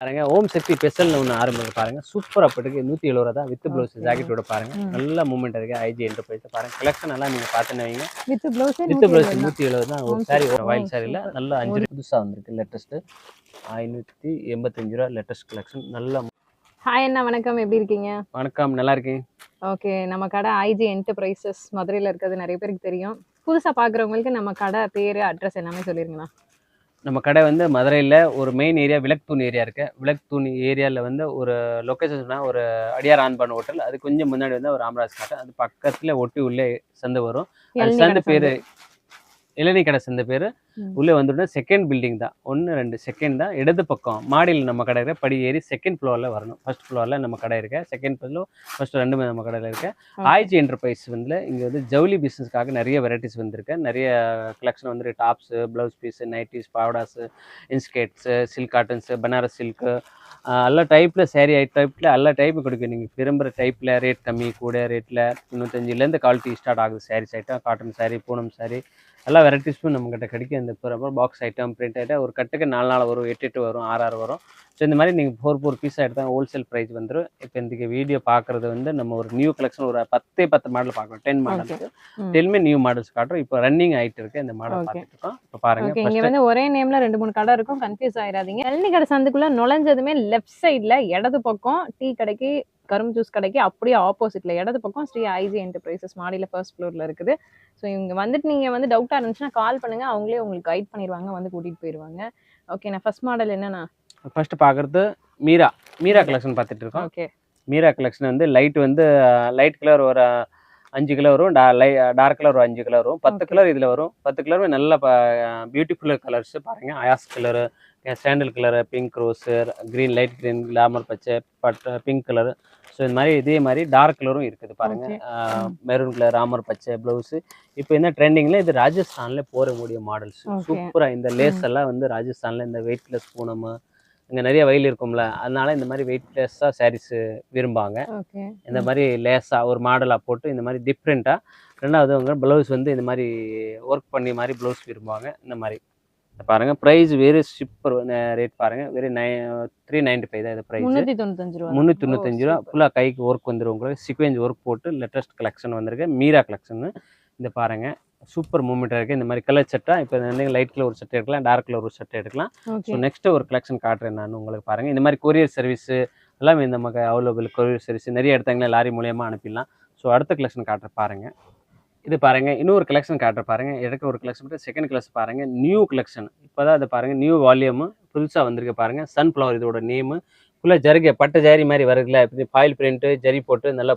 பாருங்க ஓம் சக்தி ஸ்பெஷல்னு ஒன்று ஆரம்பிச்சு பாருங்க. சூப்பராக போட்டுருக்கு. நூற்றி எழுபது ரூபா தான். With blouse. ஜாக்கெட்டோட பாருங்க. நல்ல மூமெண்ட் இருக்கு. ஐஜி என்டர்பிரைஸ் பாருங்க. கலெக்ஷன் எல்லாம் நீங்க பார்த்துன்னு வைங்க. வித் ப்ளவுஸ் வித் ப்ளவுஸ் நூற்றி எழுபது தான். ஒரு சாரி. ஒரு வயல் சாரியில். நல்ல அஞ்சு புதுசாக வந்திருக்கு. லேட்டஸ்ட்டு ஐநூற்றி எண்பத்தஞ்சு ரூபா லேட்டஸ்ட் கலெக்ஷன் நல்ல ஹாய் அண்ணா வணக்கம். எப்படி இருக்கீங்க? வணக்கம். நல்லா இருக்கேன். ஓகே நம்ம கடை ஐஜி என்டர்பிரைசஸ் மதுரையில் இருக்கிறது நிறைய பேருக்கு தெரியும். புதுசாக பார்க்குறவங்களுக்கு நம்ம கடை பேர் அட்ரஸ் எல்லாமே சொல்லிருங்கண்ணா. நம்ம கடை வந்து மதுரையில் ஒரு மெயின் ஏரியா விளக்தூண் ஏரியா இருக்கு. விளக்தூண் ஏரியாவில் வந்து ஒரு லொக்கேஷன் ஒரு அடியார் ஆண்பான் ஹோட்டல் அது கொஞ்சம் முன்னாடி வந்து ஒரு ராமராஜ் கடை அது பக்கத்தில் ஒட்டி உள்ளே சந்தை வரும். அது சந்தை பேர் இளநீ கடை சந்தை பேர். உள்ளே வந்துட்டு செகண்ட் பில்டிங் தான். ஒன்று ரெண்டு செகண்ட் தான். இடது பக்கம் மாடியில் நம்ம கடை இருக்க. படி ஏறி செகண்ட் ஃப்ளோரில் வரணும். ஃபர்ஸ்ட் ஃப்ளோரில் நம்ம கடை இருக்கு. செகண்ட் ஃப்ளோர் ஃபர்ஸ்ட் ரெண்டுமே நம்ம கடையில் இருக்கு. ஆய்ச்சி என்டர்பிரைஸ் வந்து இங்கே வந்து ஜவுளி பிஸ்னஸ்க்காக நிறைய வெரைட்டிஸ் வந்திருக்கு. நிறைய கலெக்ஷன் வந்து tops blouse piece nighties பாவடாஸு inskirts silk cottons Banaras silk எல்லா டைப்பில் சேரீ டைப்பில் எல்லா டைப்பு கொடுக்கும் நீங்கள் விரும்புகிற டைப்பில் ரேட் கம்மி கூட ரேட்டில் தொண்ணூத்தஞ்சுலேருந்து குவாலிட்டி ஸ்டார்ட் ஆகுது. சாரீஸ் ஐட்டம் காட்டன் சாரீ பூனம் சாரீ எல்லா வெரைட்டிஸும் நம்மக்கிட்ட கிடைக்கும். இந்த அப்புறம் பாக்ஸ் ஐட்டம் பிரிண்ட் ஐட்டம் ஒரு கட்டுக்கு நாலு நாள் வரும் எட்டு எட்டு வரும் ஆறு ஆறு வரும். ஸோ இந்த மாதிரி நீங்கள் ஃபோர் ஃபோர் பீஸ் எடுத்தால் ஹோல்சேல் ப்ரைஸ் வந்துடும் இப்போ இந்த வீடியோ பார்க்குறது வந்து நம்ம ஒரு நியூ கலெக்ஷன் ஒரு பத்தே பத்து மாடல் பார்க்குறோம். டென் மாடல்ஸ் ம். டென்மே நியூ மாடல்ஸ் காட்டுறோம். இப்போ ரன்னிங் ஆயிட்டு இருக்கு இந்த மாடல். பார்த்துட்டு இருக்கோம் இப்போ பாருங்க இங்க வந்து ஒரே நேம்ல ரெண்டு மூணு கடை இருக்கும். கன்ஃபியூஸ் ஆயிடாதீங்க இளநீ கடை சந்துக்குள்ள நுழைஞ்சதுமே லெஃப்ட் சைடுல இடது பக்கம் டீ கடைக்கு கரும்பு ஜூஸ் கடைக்கு அப்படியே ஆப்போசிட்ல. இடது பக்கம் ஸ்ரீ ஐஜி என்டர்பிரைசஸ் மாடியில ஃபர்ஸ்ட் ஃப்ளோர்ல இருக்குது. ஸோ இவங்க வந்துட்டு நீங்க வந்து டவுட்டா இருந்துச்சுன்னா கால் பண்ணுங்க. அவங்களே உங்களுக்கு கைட் பண்ணிடுவாங்க. வந்து கூட்டிட்டு போயிடுவாங்க ஓகே நான் ஃபர்ஸ்ட் மாடல் என்னன்னா? ஃபர்ஸ்ட் பார்க்குறது மீரா. மீரா கலெக்ஷன் பார்த்துட்டு இருக்கோம். ஓகே மீரா கலெக்ஷன் வந்து லைட் வந்து லைட் கலர் ஒரு அஞ்சு கலர் வரும். டா லை டார்க் கலர் ஒரு அஞ்சு கலர் வரும். பத்து. கலர் இதில் வரும். பத்து கலருமே நல்ல பியூட்டிஃபுல் கலர்ஸ் பாருங்க. Ayaz colour sandal colour pink rose green light green glamour பச்சை பட் பிங்க் கலர் ஸோ இந்த மாதிரி இதே மாதிரி டார்க் கலரும் இருக்குது பாருங்க. மெரூன் கலர் ராமர் பச்சை ப்ளவுஸு இப்போ என்ன ட்ரெண்டிங்கில் இது ராஜஸ்தானில் போகக்கூடிய மாடல்ஸ் Okay. சூப்பராக இந்த லேஸ் எல்லாம் வந்து ராஜஸ்தானில் இந்த வெயிட்லெஸ் பூனம் இங்கே நிறைய வெயில் இருக்கும்ல அதனால இந்த மாதிரி வெயிட்லெஸ்ஸாக சாரீஸ் விரும்பாங்க ஓகே இந்த மாதிரி லேஸாக ஒரு மாடலாக போட்டு இந்த மாதிரி டிஃப்ரெண்ட்டாக ரெண்டாவது அவங்க ப்ளவுஸ் வந்து இந்த மாதிரி ஒர்க் பண்ணி மாதிரி ப்ளவுஸ் விரும்புவாங்க. இந்த மாதிரி. இத பாருங்க. ப்ரைஸ் வெரி சூப்பர் ரேட் பாருங்க. வெரி நை த்ரீ நைன்டி ஃபைவ் தான் இது ப்ரைஸ் முந்நூத்தி தொண்ணூத்தஞ்சு ரூபா. முந்நூற்றி தொண்ணூத்தஞ்சு ரூபா. ஃபுல்லாக கைக்கு ஒர்க் வந்துடும் உங்களுக்கு. சீக்வென்ஸ் ஒர்க் போட்டு லேட்டஸ்ட் கலெக்ஷன் வந்திருக்கு. மீரா கலெக்ஷன் இந்த பாருங்க. சூப்பர் மூமெண்ட்டாக இருக்குது இந்த மாதிரி கலர் சட்டா இப்போ லைட் கலர் ஒரு சட்டை எடுக்கலாம். டார்க் கலர் ஒரு சட்டை எடுக்கலாம். ஸோ நெக்ஸ்ட் ஒரு கலெக்ஷன் காட்டுறேன் நான் உங்களுக்கு பாருங்க. இந்த மாதிரி கொரியர் சர்வீஸ் எல்லாமே நமக்கு அவைலபிள் கொரியர் சர்வீஸ் நிறைய இடத்தாங்களே லாரி மூலியமா அனுப்பிடலாம். ஸோ அடுத்த கலெக்ஷன் காட்டுற பாருங்க. இது பாருங்கள் இன்னொரு கலெக்ஷன் காட்டுற பாருங்கள் எனக்கு ஒரு கலெக்ஷன் செகண்ட் கிளாஸ் பாருங்கள் நியூ கலெக்ஷன் இப்போ தான் அதை பாருங்கள் நியூ வால்யூமு புதுசாக வந்திருக்கு பாருங்கள் சன்ஃப்ளவர் இதோட நேமு ஃபுல்லாக ஜருகை பட்டு ஜாரி மாதிரி வருதுல இப்படி ஃபாயில் பிரிண்ட்டு ஜரி போட்டு நல்லா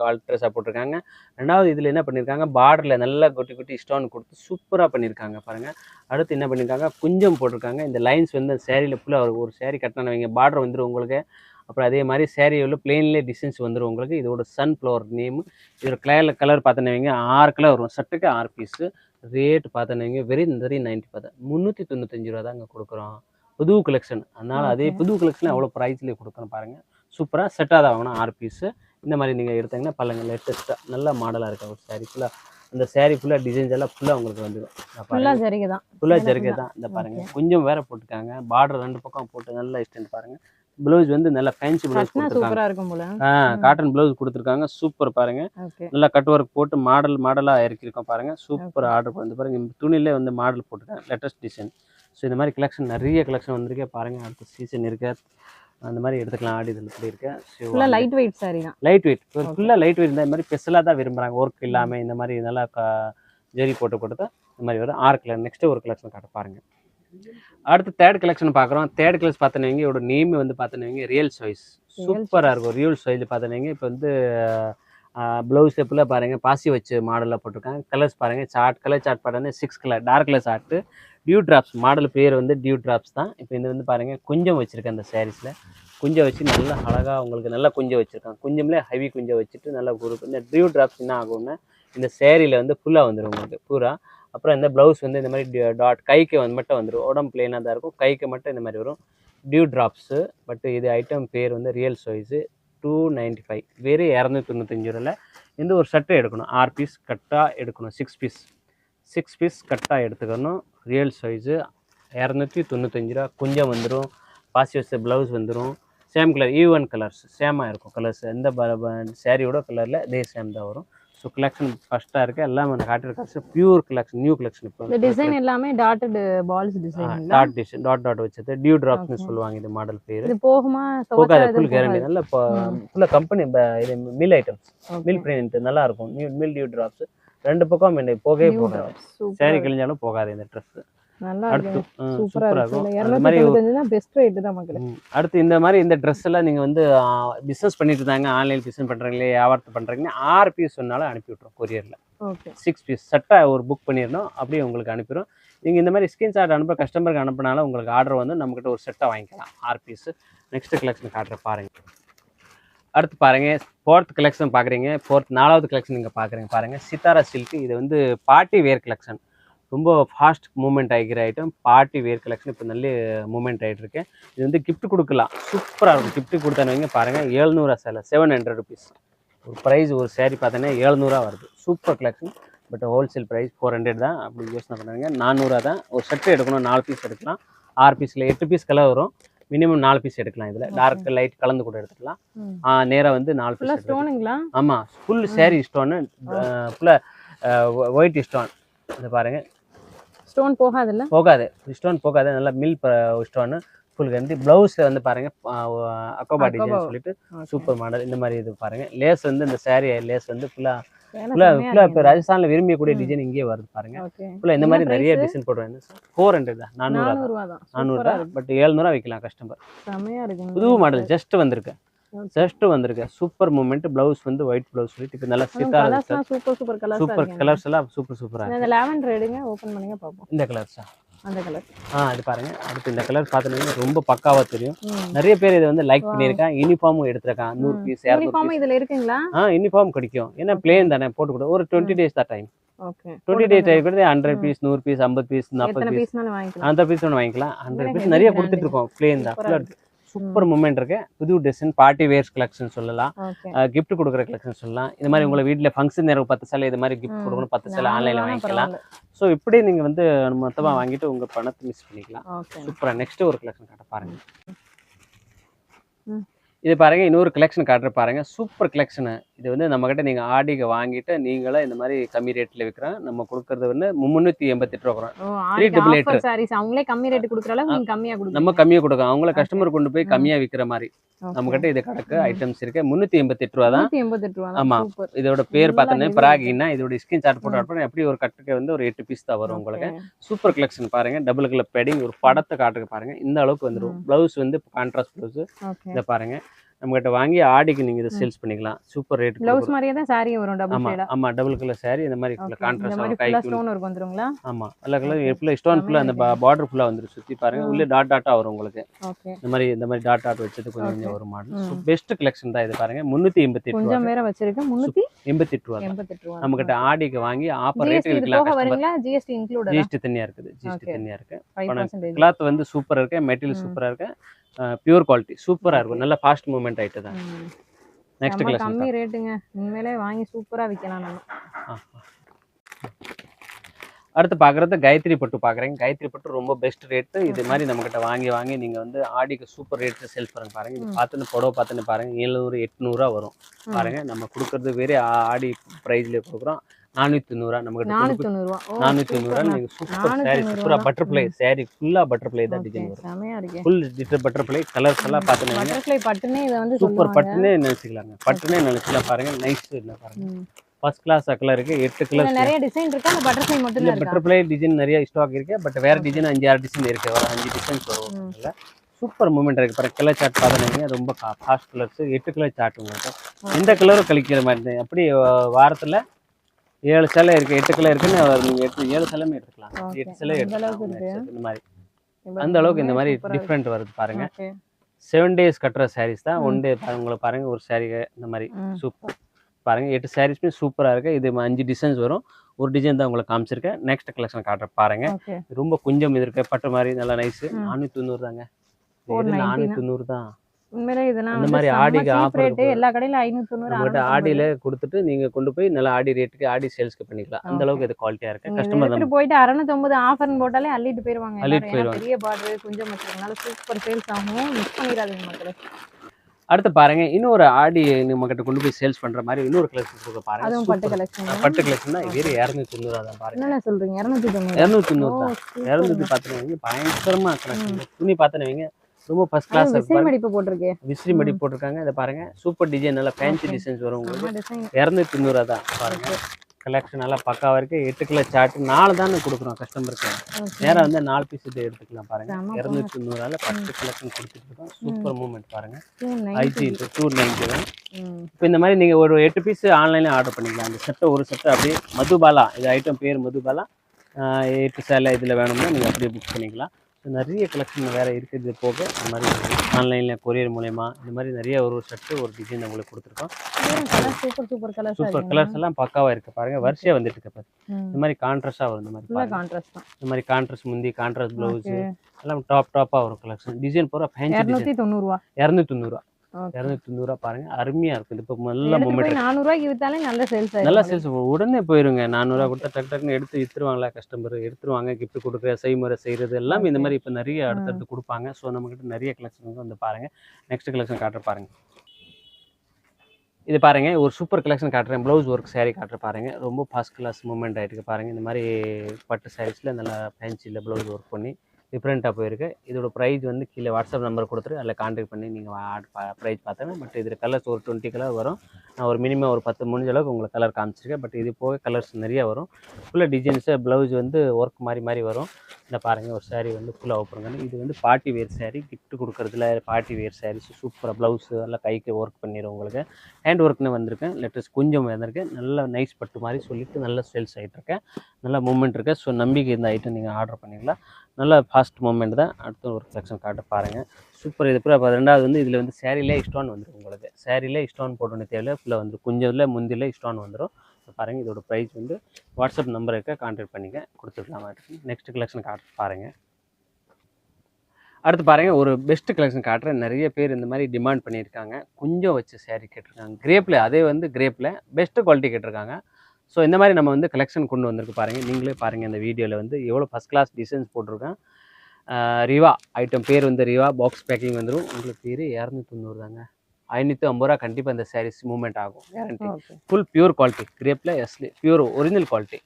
கால் ட்ரெஸ்ஸாக போட்டிருக்காங்க. ரெண்டாவது இதில் என்ன பண்ணியிருக்காங்க பார்டரில் நல்லா குட்டி குட்டி ஸ்டோன் கொடுத்து சூப்பராக பண்ணியிருக்காங்க பாருங்கள் அடுத்து என்ன பண்ணியிருக்காங்க குஞ்சம் போட்டிருக்காங்க. இந்த லைன்ஸ் வந்து சேரீயில் ஃபுல்லாக ஒரு சேரீ கட்டினா வைங்க. பார்டர் வந்துடும் உங்களுக்கு. அப்புறம் அதே மாதிரி சேரீ உள்ள பிளெயின்லேயே டிசைன்ஸ் வந்துடும் உங்களுக்கு. இதோட சன்ஃப்ளவர் நேம் இதோட கலர் கலர் பார்த்தோன்னு ஆறு கலர் வரும். சட்டுக்கு ஆறு பீஸு ரேட் பார்த்தோன்னு வைங்க வெரி வெரி நைன்ட்டி பார்த்தா முந்நூற்றி தொண்ணூத்தஞ்சு ரூபா தாங்க கொடுக்குறோம். புது கலெக்ஷன் அதனால அதே. புது கலெக்ஷன் அவ்வளோ ப்ரைஸ்லேயே கொடுக்குறோம் பாருங்க. சூப்பராக செட்டாக தான் வாங்கணும் ஆறு பீஸு இந்த மாதிரி நீங்கள் எடுத்தீங்கன்னா பல்லுங்க லேட்டஸ்ட்டாக நல்ல மாடலாக இருக்கு ஒரு saree. ஃபுல்லாக அந்த saree ஃபுல்லாக டிசைன்ஸ் எல்லாம் ஃபுல்லாக உங்களுக்கு வந்துடும். ஃபுல்லா ஜரிகை தான். ஃபுல்லாக ஜருகை. தான். இந்த பாருங்க. கொஞ்சம் வேற போட்டுருக்காங்க பார்டர் ரெண்டு பக்கம் போட்டு நல்லா எக்ஸ்டெண்ட் பாருங்க. ப்ளவுஸ் வந்து நல்லா ஃபேன்சி ப்ளவுஸ் கொடுத்துருக்காங்க. காட்டன் ப்ளவுஸ் கொடுத்துருக்காங்க. சூப்பர் பாருங்க. நல்லா கட் ஒர்க் போட்டு மாடல் மாடலாக இறக்கிருக்கோம் பாருங்க. சூப்பர் ஆர்டர் வந்து பாருங்க. துணியிலே வந்து மாடல் போட்டுருக்காங்க லேட்டஸ்ட் டிசைன் ஸோ இந்த மாதிரி கலெக்ஷன் நிறைய கலெக்ஷன் வந்திருக்கு பாருங்க. அடுத்த சீசன் இருக்கு அந்த மாதிரி எடுத்துக்கலாம். ஆடி இதில் இப்படி இருக்கு. ஃபுல்லா லைட் வெயிட் சாரி தான். Light weight Okay. ஃபுல்லாக லைட் வெயிட் இந்த மாதிரி ஸ்பெஷலாக தான் விரும்புகிறாங்க ஒர்க் இல்லாமல் இந்த மாதிரி நல்லா ஜெரி போட்டு கொடுத்தா இந்த மாதிரி வரும். ஆறு கலர் நெக்ஸ்ட் ஒரு கலெக்ஷன் காட்ட பாருங்க. அடுத்து தேர்ட் கலெக்ஷன் பார்க்குறோம். தேர்ட் கலர்ஸ் பார்த்தோன்னீங்க இதோட நேம் வந்து பார்த்தோன்னீங்க ரியல் சாய்ஸ் சூப்பராக இருக்கும். ரியல் சாய்ஸ் பார்த்தோன்னீங்க இப்போ வந்து ப்ளவுஸ் ஃபுல்லாக பாருங்க பாசி வச்சு மாடலில் போட்டிருக்காங்க. கலர்ஸ் பாருங்க சார்ட் கலர் சார்ட் பாருங்க six colour dark colour chart dew drops model பேர் வந்து டியூ டிராப்ஸ் தான். இப்போ இது வந்து பாருங்க குஞ்சம் வச்சிருக்கேன் அந்த சாரீஸில் குஞ்சம் வச்சு நல்லா அழகாக உங்களுக்கு நல்லா குஞ்சம் வச்சுருக்காங்க. குஞ்சம்லேயே ஹெவி குஞ்சம் வச்சுட்டு நல்லா குரூப் இந்த டியூ டிராப்ஸ் என்ன ஆகும்னா இந்த சேரீல வந்து ஃபுல்லாக வந்துடும் உங்களுக்கு பூரா. அப்புறம் இந்த ப்ளவுஸ் வந்து இந்த மாதிரி டாட் கைக்கு வந்து மட்டும் வந்துடும் உடம்பு பிளெயினாக தான் இருக்கும். கைக்கு மட்டும் இந்த மாதிரி வரும். டியூ ட்ராப்ஸு பட் இது ஐட்டம் பேர் வந்து real size two ninety five வெறும் இரநூத்தி தொண்ணூத்தஞ்சு ரூபாயில் இந்த ஒரு சட்டை எடுக்கணும். ஆறு பீஸ் கட்டாக எடுக்கணும். சிக்ஸ் பீஸ் சிக்ஸ் பீஸ் கட்டாக எடுத்துக்கணும். ரியல் சைஸு இரநூத்தி தொண்ணூத்தஞ்சு ரூபா கொஞ்சம் வந்துடும் பாசி வச்ச ப்ளவுஸ் வந்துடும் சேம் கலர் ஈவன் கலர்ஸ் சேமாக இருக்கும். கலர்ஸ் எந்த சேரீயோட கலரில் இதே சேம் தான் வரும். ஸோ கலெக்ஷன் ஃபஸ்ட்டாக இருக்குது எல்லாம் நான் பியூர் கலெக்ஷன் நியூ கலெக்ஷன் இப்போ டிசைன் எல்லாமே dotted balls design dot design dot dot வச்சது. டியூ ட்ராப்ஸ்னு சொல்லுவாங்க இந்த மாடல் பேர். இது போகுமா? போகாது ஃபுல் கேரண்டி. நல்ல. ஃபுல்லாக கம்பெனி இது மில் ஐட்டம்ஸ். மில் பிரிண்ட் நல்லா இருக்கும். மில் டியூ ட்ராப்ஸ் ரெண்டு பக்கம் போகவே போகாது. சேரீ. கிழிஞ்சாலும் போகாது இந்த ட்ரெஸ் நல்லா அடுத்து இந்த மாதிரி இந்த ட்ரெஸ் எல்லாம் நீங்கள் வந்து பிஸ்னஸ் பண்ணிட்டு இருந்தாங்க ஆன்லைன் பிஸ்னஸ் பண்ணுறீங்களே வியாபாரத்தை பண்ணுறீங்கன்னா ஆறு பீஸ் சொன்னாலும் அனுப்பி விட்றோம் கொரியரில் சிக்ஸ் பீஸ் செட்டாக ஒரு புக் பண்ணிடணும் அப்படியே உங்களுக்கு அனுப்பிடும் நீங்கள் இந்த மாதிரி ஸ்கிரீன்ஷாட் அனுப்ப கஸ்டமருக்கு அனுப்பினாலும் உங்களுக்கு ஆர்டர் வந்து நம்மக்கிட்ட ஒரு செட்டாக வாங்கிக்கலாம் ஆறு பீஸ் நெக்ஸ்ட் கலெக்ஷன் காட்டுற பாருங்க. அடுத்து பாருங்க ஃபோர்த் கலெக்ஷன் பார்க்குறீங்க ஃபோர்த் நாலாவது கலெக்ஷன் நீங்கள் பார்க்குறீங்க பாருங்க. சித்தாரா சில்க் இது வந்து பார்ட்டி வேர் கலெக்ஷன் ரொம்ப ஃபாஸ்ட் மூவ்மெண்ட் ஆகிக்கிற ஐட்டம் பார்ட்டி வேர் கலெக்ஷன் இப்போ நல்ல மூவ்மெண்ட் ஆகிட்டு இருக்கு இது வந்து கிஃப்ட் கொடுக்கலாம். சூப்பராக இருக்கும். கிஃப்ட் கொடுத்தானுங்க பாருங்கள் ஏழ்நூறுவா சேலை செவன் ஹண்ட்ரட் ருபீஸ் ஒரு ப்ரைஸ் ஒரு saree பார்த்தோன்னா ஏழ்நூறுவா வருது. Super collection but wholesale price four hundred தான். அப்படி யோசனை பண்ணுறாங்க நானூறுவா தான். ஒரு செட்டு எடுக்கணும் நாலு பீஸ் எடுக்கலாம். ஆறு பீஸில் எட்டு பீஸ் கலர் வரும். மினிமம் நாலு பீஸ் எடுக்கலாம் இதில். டார்க் லைட் கலந்து கூட எடுத்துக்கலாம். நேராக வந்து நாலு பீஸ் ஸ்டோனுங்களா ஆமாம் ஃபுல் saree ஸ்டோனு ஃபுல்லாக ஒயிட் ஸ்டோன் இது பாருங்க. ஸ்டோன் போகாதுல்ல? போகாது. ஸ்டோன் போகாது. நல்லா மில் ஸ்டோனு ஃபுல் கண்டி. ப்ளவுஸில் வந்து பாருங்க அக்கோபா டிசைன். சொல்லிட்டு சூப்பர் மாடல் இந்த மாதிரி இது பாருங்க. லேஸ் வந்து இந்த saree லேஸ் வந்து ஃபுல்லாக வேலை ஃபுல்லாக ஃபுல்லாக இப்போ. ராஜஸ்தானில் விரும்பக்கூடிய ம். டிசைன் இங்கேயே வருது பாருங்க. ஃபுல்லாக இந்த மாதிரி நிறைய? டிசைன் போடுவாங்க ஃபோர் ஹண்ட்ரட் தான். நானூறுவா தான். நானூறுவா தான். நானூறு சூப்பரா தான் இருக்கு பட் ஏழ்நூறுவா விற்கலாம் கஸ்டமர் புது மாடல் ஜஸ்ட் வந்திருக்கு. ஜஸ்ட் வந்திருக்கு. சூப்பர் மூமெண்ட் ப்ளவுஸ் வந்து ஒயிட் ப்ளவுஸ் சொல்லிட்டு இப்போ நல்லா Sitara super super colours super colours எல்லாம் சூப்பர் சூப்பராக இந்த லாவெண்டர் எடுங்க ஓபன் பண்ணுங்க பாப்போம் இந்த கலர்ஸா அந்த கலர் ஆ இது பாருங்க. அடுத்து இந்த கலர் பார்த்தீங்கன்னா ரொம்ப பக்காவா தெரியும். நிறைய பேர் இதை வந்து லைக் Wow. பண்ணியிருக்கான் யூனிஃபார்மும் எடுத்திருக்கான் நூறு. பீஸ் யூனிஃபார்ம் இதுல இருக்குங்களா? ஆ யூனிஃபார்ம் கிடைக்கும். ஏன்னா பிளேன் தானே போட்டு கொடு. ஒரு டுவெண்ட்டி டேஸ் தான் டைம் டுவெண்ட்டி டேஸ் டைம் கொடுத்து ஹண்ட்ரட் பீஸ் நூறு பீஸ் ஐம்பது பீஸ் நாற்பது பீஸ் அந்த பீஸ் ஒன்று வாங்கிக்கலாம். ஹண்ட்ரட் பீஸ் நிறைய கொடுத்துட்டு. இருக்கோம். பிளேன் தான். சூப்பரா. சூப்பர் மூமெண்ட் இருக்கு புது டிசைன் பார்ட்டி வேர்ஸ் கலெக்ஷன் சொல்லலாம் gift கொடுக்குற கலெக்ஷன் சொல்லலாம் இந்த மாதிரி. உங்களை வீட்டில் ஃபங்க்ஷன் நேரம் பத்து சேலை இது மாதிரி கிஃப்ட். கொடுக்கணும் பத்து சேலை ஆன்லைனில் வாங்கிக்கலாம். ஸோ இப்படி நீங்கள் வந்து மொத்தமாக ம். வாங்கிட்டு உங்கள் பணத்தை மிஸ் பண்ணிக்கலாம் ஓகே சூப்பராக நெக்ஸ்ட் ஒரு கலெக்ஷன் காட்ட பாருங்க. இது பாருங்க இன்னொரு கலெக்ஷன் காட்டுற பாருங்க சூப்பர் கலெக்ஷனு இது வந்து நம்ம கிட்ட நீங்க ஆடிக்கு வாங்கிட்டு நீங்களே இந்த மாதிரி கம்மி ரேட்ல விற்கிறோம் நம்ம கொடுக்கறது வந்து முந்நூற்றி எண்பத்தெட்டு ரூபா double eight. ஆஃபர் சாரீஸ் அவங்களே கம்மி ரேட் கொடுக்குற அளவுக்கு நீங்க கம்மியா கொடுக்குறீங்க. நம்ம கம்மியாக கொடுக்கோம் அவங்கள கஸ்டமர் கொண்டு போய் ம். கம்மியா விற்கிற மாதிரி. நம்ம கிட்ட இது கிடக்கு ம். ஐட்டம்ஸ் இருக்கு. முந்நூற்றி எண்பத்தெட்டு ரூபா தான். ஆமா. இதோட பேர் பார்த்தோன்னே பிராகின்னா இதோட ஸ்கிரீன் சார்ட் போட்டு எப்படி ஒரு கட்டுக்கு வந்து ஒரு எட்டு பீஸ் தான் வரும் உங்களுக்கு. சூப்பர் கலெக்ஷன் பாருங்க. டபுள் கலர் பேடிங் ஒரு படத்தை காட்டுக்கு பாருங்க. இந்த அளவுக்கு வந்துடும். பிளவுஸ் வந்து கான்ட்ராஸ்ட் பிளவுஸ் இதை பாருங்க. நம்ம கிட்ட வாங்கி ஆடிக்கு நீங்க இதை. சேல்ஸ் பண்ணிக்கலாம். சூப்பர் ரேட் பிளவுஸ் மாதிரியே தான் சாரியும் வரும் டபுள் ஆமா ஷேடா ஆமா டபுள் கலர் saree இந்த மாதிரி கான்ட்ராஸ்ட் ஃபுல்லா கைக்கு ஸ்டோன் ஒர்க் வந்துருங்களா? ஆமா எல்லா கலர் Okay. ஃபுல்லா ஸ்டோன் ஃபுல்லா அந்த பார்டர் ஃபுல்லா வந்துரும். சுத்தி பாருங்க. உள்ளே டாட் டாட்டா வரும் உங்களுக்கு. ஓகே இந்த மாதிரி இந்த மாதிரி டாட் டாட் வச்சது கொஞ்சம் கொஞ்சம். ஒரு மாடல். பெஸ்ட் கலெக்ஷன் தான் இது பாருங்க. முந்நூற்றி எண்பத்தி எட்டு கொஞ்சம் வேற வச்சிருக்கேன். எண்பத்தெட்டு ரூபா நம்ம கிட்ட ஆடிக்கு வாங்கி ஆஃபர் ஜிஎஸ்டி ரேட் இது விற்கலாம் போக கஸ்டமர் வருங்களா? ஜிஎஸ்டி இன்க்ளூட் ஜிஎஸ்டி தனியா இருக்குது. ஜிஎஸ்டி. தனியா இருக்கு. கிளாத் வந்து சூப்பரா இருக்கு மெட்டீரியல். சூப்பரா இருக்கு. பியூர் குவாலிட்டி சூப்பரா இருக்கும். நல்ல ஃபாஸ்ட் மூவ்மெண்ட் ஆயிட்டு தான். நெக்ஸ்ட் கலெக்ஷன் கம்மி ரேட்டுங்க உண்மையிலே வாங்கி சூப்பரா விக்கலாம் நம்ம. அடுத்து பார்க்குறது காயத்ரி பட்டு பார்க்குறேங்க காயத்ரி பட்டு ரொம்ப பெஸ்ட் ரேட்டு இது மாதிரி நம்மக்கிட்ட வாங்கி வாங்கி நீங்கள் வந்து ஆடிக்கு சூப்பர் ரேட்டு சேல்ஸ் பண்ணுங்க பாருங்க. இது. பார்த்துன்னு புடவை பார்த்துன்னு பாருங்க. ஏழுநூறு எட்நூறுவா வரும். ம். பாருங்க. நம்ம கொடுக்கறது வேற ஆடி ப்ரைஸ்ல கொடுக்குறோம். நானூத்தி தொண்ணூறு ரூபா ஓ, நானூற்றி super தொண்ணூறுவா தான். நீங்கள் சூப்பர் நானூத்தி சாரி ரூபா. பட்டர்ஃப்ளை. சாரி ஃபுல்லாக பட்டர்ஃப்ளை தான் டிசைன் வரும். ஃபுல் டிஜிட்டல் பட்டர்ஃப்ளை கலர்ஸ் எல்லாம் பார்த்துன்னு பட்டர்ஃப்ளை பட்டுனே இதை வந்து சூப்பர் பட்டுனே நினச்சிக்கலாங்க. பட்டுனே நினச்சிக்கலாம் பாருங்க நைஸ் என்ன பாருங்க. ஃபர்ஸ்ட் கிளாஸ் கலர் இருக்கு எட்டு கலர் நிறைய டிசைன் இருக்கா? அந்த பட்டர்ஃப்ளை மட்டும் இல்ல தான் இருக்கா? பட்டர்ஃப்ளை டிசைன் நிறைய ஸ்டாக் இருக்கு பட் வேற. டிசைன் அஞ்சு ஆறு டிசைன் இருக்கு. ஒரு அஞ்சு டிசைன்ஸ் வரும். சூப்பர் மூமெண்ட் இருக்கு. பாருங்க கலர் சார்ட் பார்த்தீங்கன்னா ரொம்ப ஃபாஸ்ட் கலர்ஸ் எட்டு கலர் சார்ட் உங்களுக்கு எந்த கலரும் கழிக்கிற மாதிரி தான். அப்படி அஹ், வாரத்துல ஏழு சிலை இருக்கு எட்டு கிலோ இருக்குன்னு எடுத்து ஏழு சிலைமே எடுத்துக்கலாம். எட்டு சிலை எடுத்துக்கலாம். இந்த மாதிரி. அந்த அளவுக்கு இந்த மாதிரி. டிஃப்ரெண்ட் வருது பாருங்க. செவன் டேஸ் கட்டுற சாரீஸ் தான். ஒன் டே உங்களுக்கு பாருங்க ஒரு saree இந்த மாதிரி. சூப்பர் பாருங்க எட்டு சாரீஸ்மே சூப்பரா இருக்கு. இது அஞ்சு டிசைன்ஸ் வரும். ஒரு டிசைன் தான் உங்களுக்கு காமிச்சிருக்கேன். நெக்ஸ்ட் கலெக்ஷன் காட்டுற பாருங்க. ரொம்ப கொஞ்சம் இது இருக்கு. பட்டு மாதிரி நல்லா நைஸ். நானூற்றி தொண்ணூறு தாங்க. 490 நானூற்றி தொண்ணூறு தான். உண்மையிலே இதெல்லாம் இந்த மாதிரி ஆடிக்கு. இருக்கு. எல்லா கடையில ஐநூத்தி தொண்ணூறு ஆடியில கொடுத்துட்டு நீங்க கொண்டு போய் நல்லா ஆடி ரேட்டுக்கு ஆடி சேல்ஸ்க்கு பண்ணிக்கலாம். அந்த. அளவுக்கு இது குவாலிட்டியா இருக்கு. கஸ்டமர் போயிட்டு அறுநூத்தொன்பது ஆஃபர்னு போட்டாலே அள்ளிட்டு போயிருவாங்க அள்ளிட்டு போயிருவாங்க. பெரிய பார்டர் குஞ்சம் வச்சிருக்கனால சூப்பர் சேல்ஸ் ஆகும். மிஸ் பண்ணிடாதீங்க மக்களே. அடுத்து பாருங்க. இன்னொரு ஆடி நம்ம கிட்ட கொண்டு போய் சேல்ஸ் பண்ற மாதிரி இன்னொரு கலெக்ஷன் கொடுக்க பாருங்க. அதுவும் பட்டு. கலெக்ஷன் பட்டு கலெக்ஷன் தான். வெறும் இரநூத்தி தொண்ணூறு தான் பாருங்க. என்னென்ன சொல்றீங்க? இருநூத்தி தொண்ணூறு. இரநூத்தி தொண்ணூறு தான். இரநூத்தி பார்த்தீங்க பயங்கரமா கலெக்ஷன் துணி பார்த்தீங்க ரொம்ப ஃபர்ஸ்ட் கிளாஸ் விசிறி மடிப்பு போட்டிருக்கு. விசிறி மடி போட்டிருக்காங்க. இதை பாருங்க. சூப்பர் டிசைன் நல்லா ஃபேன்சி. டிசைன்ஸ் வரும் உங்களுக்கு. இரநூத்தி தொண்ணூறு தான். பாருங்க. கலெக்ஷன் நல்லா பக்காவா இருக்கு. எட்டு கிலோ சார்ட் நாலு தானே கொடுக்குறோம் கஸ்டமருக்கு நேரா வந்து நாலு பீஸ் இது எடுத்துக்கலாம் பாருங்க. இரநூத்தி தொண்ணூறால பத்து கலெக்ஷன் கொடுத்துட்டு இருக்கோம். சூப்பர் மூமெண்ட் பாருங்க. ஐஜி டூ நைன்டி தான். இப்போ இந்த மாதிரி நீங்கள் ஒரு எட்டு பீஸ் ஆன்லைனில் ஆர்டர் பண்ணிக்கலாம். அந்த செட்டை ஒரு செட்டை அப்படியே மதுபாலா. இது ஐட்டம் பேர் மதுபாலா. எட்டு சேலை இதில் வேணும்னா நீங்கள் அப்படியே புக் பண்ணிக்கலாம். நிறைய கலெக்ஷன் வேறு இருக்குது. போக இந்த மாதிரி ஆன்லைனில் கொரியர் மூலயமா இந்த மாதிரி நிறைய ஒரு செட்டு ஒரு டிசைன் உங்களுக்கு கொடுத்துருக்கோம். Super super colours super colours எல்லாம் பக்காவாக இருக்குது பாருங்க. வரிசையாக வந்துட்டு இருக்கு பாரு. இந்த மாதிரி கான்ட்ராஸ்டாக வரும் இந்த மாதிரி. கான்ட்ராஸ்ட் இந்த மாதிரி கான்ட்ராஸ்ட் முந்தி கான்ட்ராஸ்ட் ப்ளவுஸு. எல்லாம் டாப் டாப்பாக வரும் கலெக்ஷன் டிசைன் பூரா ஃபேன்சி இருநூத்தி தொண்ணூறு ரூபா இரநூத்தி தொண்ணூறுவா. இரநூத்தி தொண்ணூறுவா பாருங்க. அருமையாக இருக்குது இப்போ நல்ல மூமெண்ட் போய் நானூறு ரூபாய்க்கு வித்தாலே நல்ல சேல்ஸ் நல்லா சேல்ஸ் உடனே போயிருங்க. நானூறுவா கொடுத்தா டக்கு டக்குன்னு எடுத்து வித்துருவாங்களா கஸ்டமர் எடுத்துருவாங்க கிஃப்ட் கொடுக்குற செய்முறை செய்கிறது எல்லாமே இந்த மாதிரி இப்போ நிறைய அடுத்தடுத்து கொடுப்பாங்க. ஸோ நம்மக்கிட்ட நிறைய கலெக்ஷன் வந்து பாருங்க. நெக்ஸ்ட் கலெக்ஷன் காட்டுற பாருங்க. இது பாருங்க. ஒரு சூப்பர் கலெக்ஷன் காட்டுறேன். ப்ளவுஸ் ஒர்க் saree காட்டுற பாருங்க. ரொம்ப ஃபர்ஸ்ட் கிளாஸ் மூமெண்ட் ஆயிருக்கு பாருங்க. இந்த மாதிரி பட்டு சாரீஸில் நல்லா ஃபேன்சியில் ப்ளவுஸ் ஒர்க் பண்ணி டிஃப்ரெண்ட்டாக போயிருக்கு. இதோட ப்ரைஸ் வந்து கீழே வாட்ஸ்அப் நம்பர் கொடுத்துட்டு அதில் கான்டாக்ட் பண்ணி நீங்கள் ப்ரைஸ் பார்த்தேன்னா பட் இதில் கலர்ஸ் ஒரு டுவெண்ட்டி கலர் வரும். நான் ஒரு மினிமம் ஒரு பத்து முடிஞ்ச அளவுக்கு உங்களுக்கு கலர் காமிச்சிருக்கேன். பட் இது போக கலர்ஸ் நிறையா வரும். ஃபுல்லாக டிசைன்ஸு ப்ளவுஸ் வந்து ஒர்க் மாதிரி மாதிரி வரும். இந்த பாருங்கள் ஒரு சாரீ வந்து ஃபுல்லாக ஓப்பன் இது வந்து பார்ட்டி வேர் சாரீ கிஃப்ட் கொடுக்குறதுல பார்ட்டி வேர் சாரீஸ் சூப்பராக ப்ளவுஸு எல்லாம் கைக்கு ஒர்க் பண்ணிடும் உங்களுக்கு. ஹேண்ட் ஒர்க்னு வந்திருக்கேன் லெட்டர்ஸ் கொஞ்சம் வந்திருக்கேன் நல்ல நைஸ் பட்டு மாதிரி சொல்லிட்டு நல்ல சேல்ஸ் ஆகிட்டு இருக்கேன் நல்லா மூமெண்ட் இருக்கேன் ஸோ நம்பிக்கை இந்த ஐட்டம் நீங்கள் ஆர்டர் பண்ணிக்கலாம். நல்ல ஃபாஸ்ட் மூமெண்ட் தான். அடுத்த ஒரு செக்ஷன் காட்ட பாருங்கள் சூப்பர் இது அப்புறம் ரெண்டாவது வந்து இதில் வந்து சேரீலே ஸ்டோன் வந்துடும் உங்களுக்கு. சேரீலே ஸ்டோன் போட்டோன்னு தேவையில்ல ஃபுல்லாக வந்துடும் கொஞ்சத்தில் முந்தியில் ஸ்டோன் வந்துடும் பாருங்கள் இதோட ப்ரைஸ் வந்து வாட்ஸ்அப் நம்பர் இருக்க கான்டாக்ட் பண்ணிக்க கொடுத்துக்கலாம் நெக்ஸ்ட் கலெக்ஷன் காட்ட பாருங்கள் அடுத்து பாருங்கள் ஒரு பெஸ்ட் கலெக்ஷன் காட்டுறேன் நிறைய பேர் இந்த மாதிரி டிமாண்ட் பண்ணியிருக்காங்க. கொஞ்சம் வச்சு சேரீ கேட்டிருக்காங்க. கிரேப்பில் அதே வந்து கிரேப்பில் பெஸ்ட்டு குவாலிட்டி கேட்டிருக்காங்க. ஸோ இந்த மாதிரி நம்ம வந்து கலெக்ஷன் கொண்டு வந்திருக்கு பாருங்க. நீங்களே பாருங்க இந்த வீடியோவில் வந்து எவ்வளோ ஃபஸ்ட் கிளாஸ் டிசைன்ஸ் போட்டிருக்கேன். ரிவா ஐட்டம் பேர் வந்து ரிவா பாக்ஸ் பேக்கிங் வந்துடும் உங்களுக்கு பேர் இரநூத்தி தொண்ணூறு தாங்க. ஐநூற்றி ஐம்பது ரூபா கண்டிப்பாக இந்த சாரீஸ் மூவ்மெண்ட் ஆகும் கேரண்டி ஃபுல் பியூர் குவாலிட்டி கிரேப்பில் எஸ்லி பியூர் ஒரிஜினல் குவாலிட்டி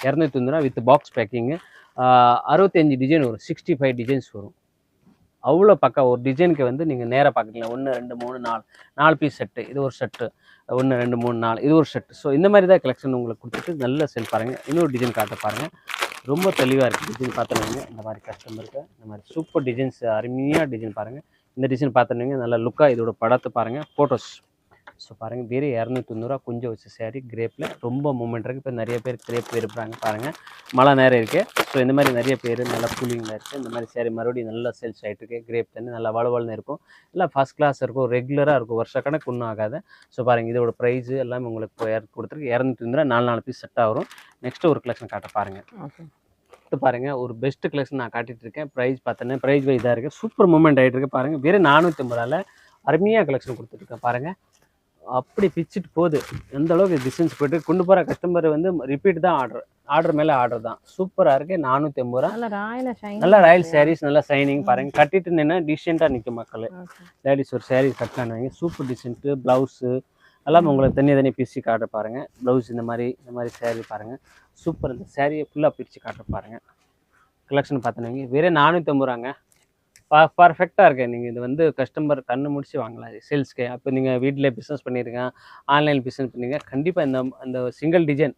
இரநூத்தி தொண்ணூறுவா வித் பாக்ஸ் பேக்கிங்கு அறுபத்தஞ்சு டிசைன் வரும். சிக்ஸ்டி ஃபைவ் டிசைன்ஸ் வரும். அவ்வளோ பக்கா ஒரு டிசைனுக்கு வந்து நீங்கள் நேராக பார்க்குறீங்களா ஒன்று ரெண்டு மூணு நாலு. நாலு பீஸ் செட்டு இது ஒரு செட்டு ஒன்று ரெண்டு மூணு நாலு இது ஒரு செட்டு ஸோ இந்த மாதிரி தான் கலெக்ஷன் உங்களுக்கு கொடுத்துட்டு நல்ல செல் பாருங்கள் இன்னொரு டிசைன் காட்ட பாருங்கள் ரொம்ப தெளிவாக இருக்குது டிசைன் பார்த்தோன்னே இந்த மாதிரி கஸ்டமருக்கு இந்த மாதிரி சூப்பர் டிசைன்ஸ் அருமையாக டிசைன் பாருங்கள் இந்த டிசைன் பார்த்தோன்னே நல்ல லுக்காக இதோட படத்தை பாருங்கள் ஃபோட்டோஸ் ஸோ பாருங்கள் வெறும் இரநூத்தி தொண்ணூறுவா கொஞ்சம் வச்சு saree கிரேப்பில் ரொம்ப மூமெண்ட் இருக்குது இப்போ நிறைய பேர் கிரேப் விரும்புகிறாங்க பாருங்கள் மழை நேரம் இருக்குது ஸோ இந்த மாதிரி நிறைய பேர் நல்லா கூலிங்கில் இருக்குது இந்த மாதிரி saree மறுபடியும் நல்லா சேல்ஸ் ஆகிட்டு இருக்கு. கிரேப் தண்ணி நல்லா வளவளன்னு இருக்கும். எல்லாம் ஃபஸ்ட் கிளாஸ் இருக்கும். ரெகுலராக இருக்கும். வருஷ கணக்கு ஒன்றும் ஆகாது. ஸோ பாருங்கள் இதோட ப்ரைஸ் எல்லாமே உங்களுக்கு கொடுத்துருக்கு. இரநூத்தி தொண்ணூறுவா நாலு நாலு பீஸ் செட்டாக வரும் நெக்ஸ்ட் ஒரு கலெக்ஷன் காட்ட பாருங்கள் ஓகே அடுத்து பாருங்க ஒரு பெஸ்ட் கலெக்ஷன் நான் காட்டிட்டு இருக்கேன். ப்ரைஸ் பார்த்தோன்னே ப்ரைஸ் வைஸாக இருக்குது சூப்பர் மூமெண்ட் ஆகிட்டு இருக்கு பாருங்க. வெறும் நானூற்றி ஐம்பதால அருமையாக கலெக்ஷன் கொடுத்துருக்கேன் பாருங்க. அப்படி பிச்சுட்டு போகுது. எந்த அளவுக்கு டிஸ்டன்ஸ் போயிட்டு கொண்டு போகிற கஸ்டமர் வந்து ரிப்பீட் தான் ஆர்டர் ஆர்டர் மேலே ஆர்டர் தான். சூப்பராக இருக்கு நானூற்றி ஐம்பது ரூபா. நல்ல ராயல ஷைன் நல்லா ராயல் சாரீஸ் நல்லா சைனிங் பாருங்க. கட்டிட்டு நின்னா டிசென்ட்டாக நிற்கும் மக்கள். லேடிஸ் ஒரு saree கட்டினாங்க சூப்பர் டிசைன்ட்டு ப்ளவுஸு எல்லாமே உங்களுக்கு தனி தனி பிரித்து காட்ட பாருங்க. ப்ளவுஸ் இந்த மாதிரி இந்த மாதிரி saree பாருங்க. சூப்பர் இந்த சாரியை ஃபுல்லாக பிரித்து காட்ட பாருங்க. கலெக்ஷன் பார்த்தீங்க வெறும் நானூற்றம்பது ரூபாங்க. பா பர்ஃபெக்டாக இருக்கு நீங்கள் இது வந்து கஸ்டமர் கண்ணு முடிச்சு வாங்கலாம். சேல்ஸ்க்கு அப்போ நீங்கள் வீட்டில் பிஸ்னஸ் பண்ணியிருக்கேன் ஆன்லைன் பிஸ்னஸ் பண்ணீங்க கண்டிப்பாக இந்த அந்த single design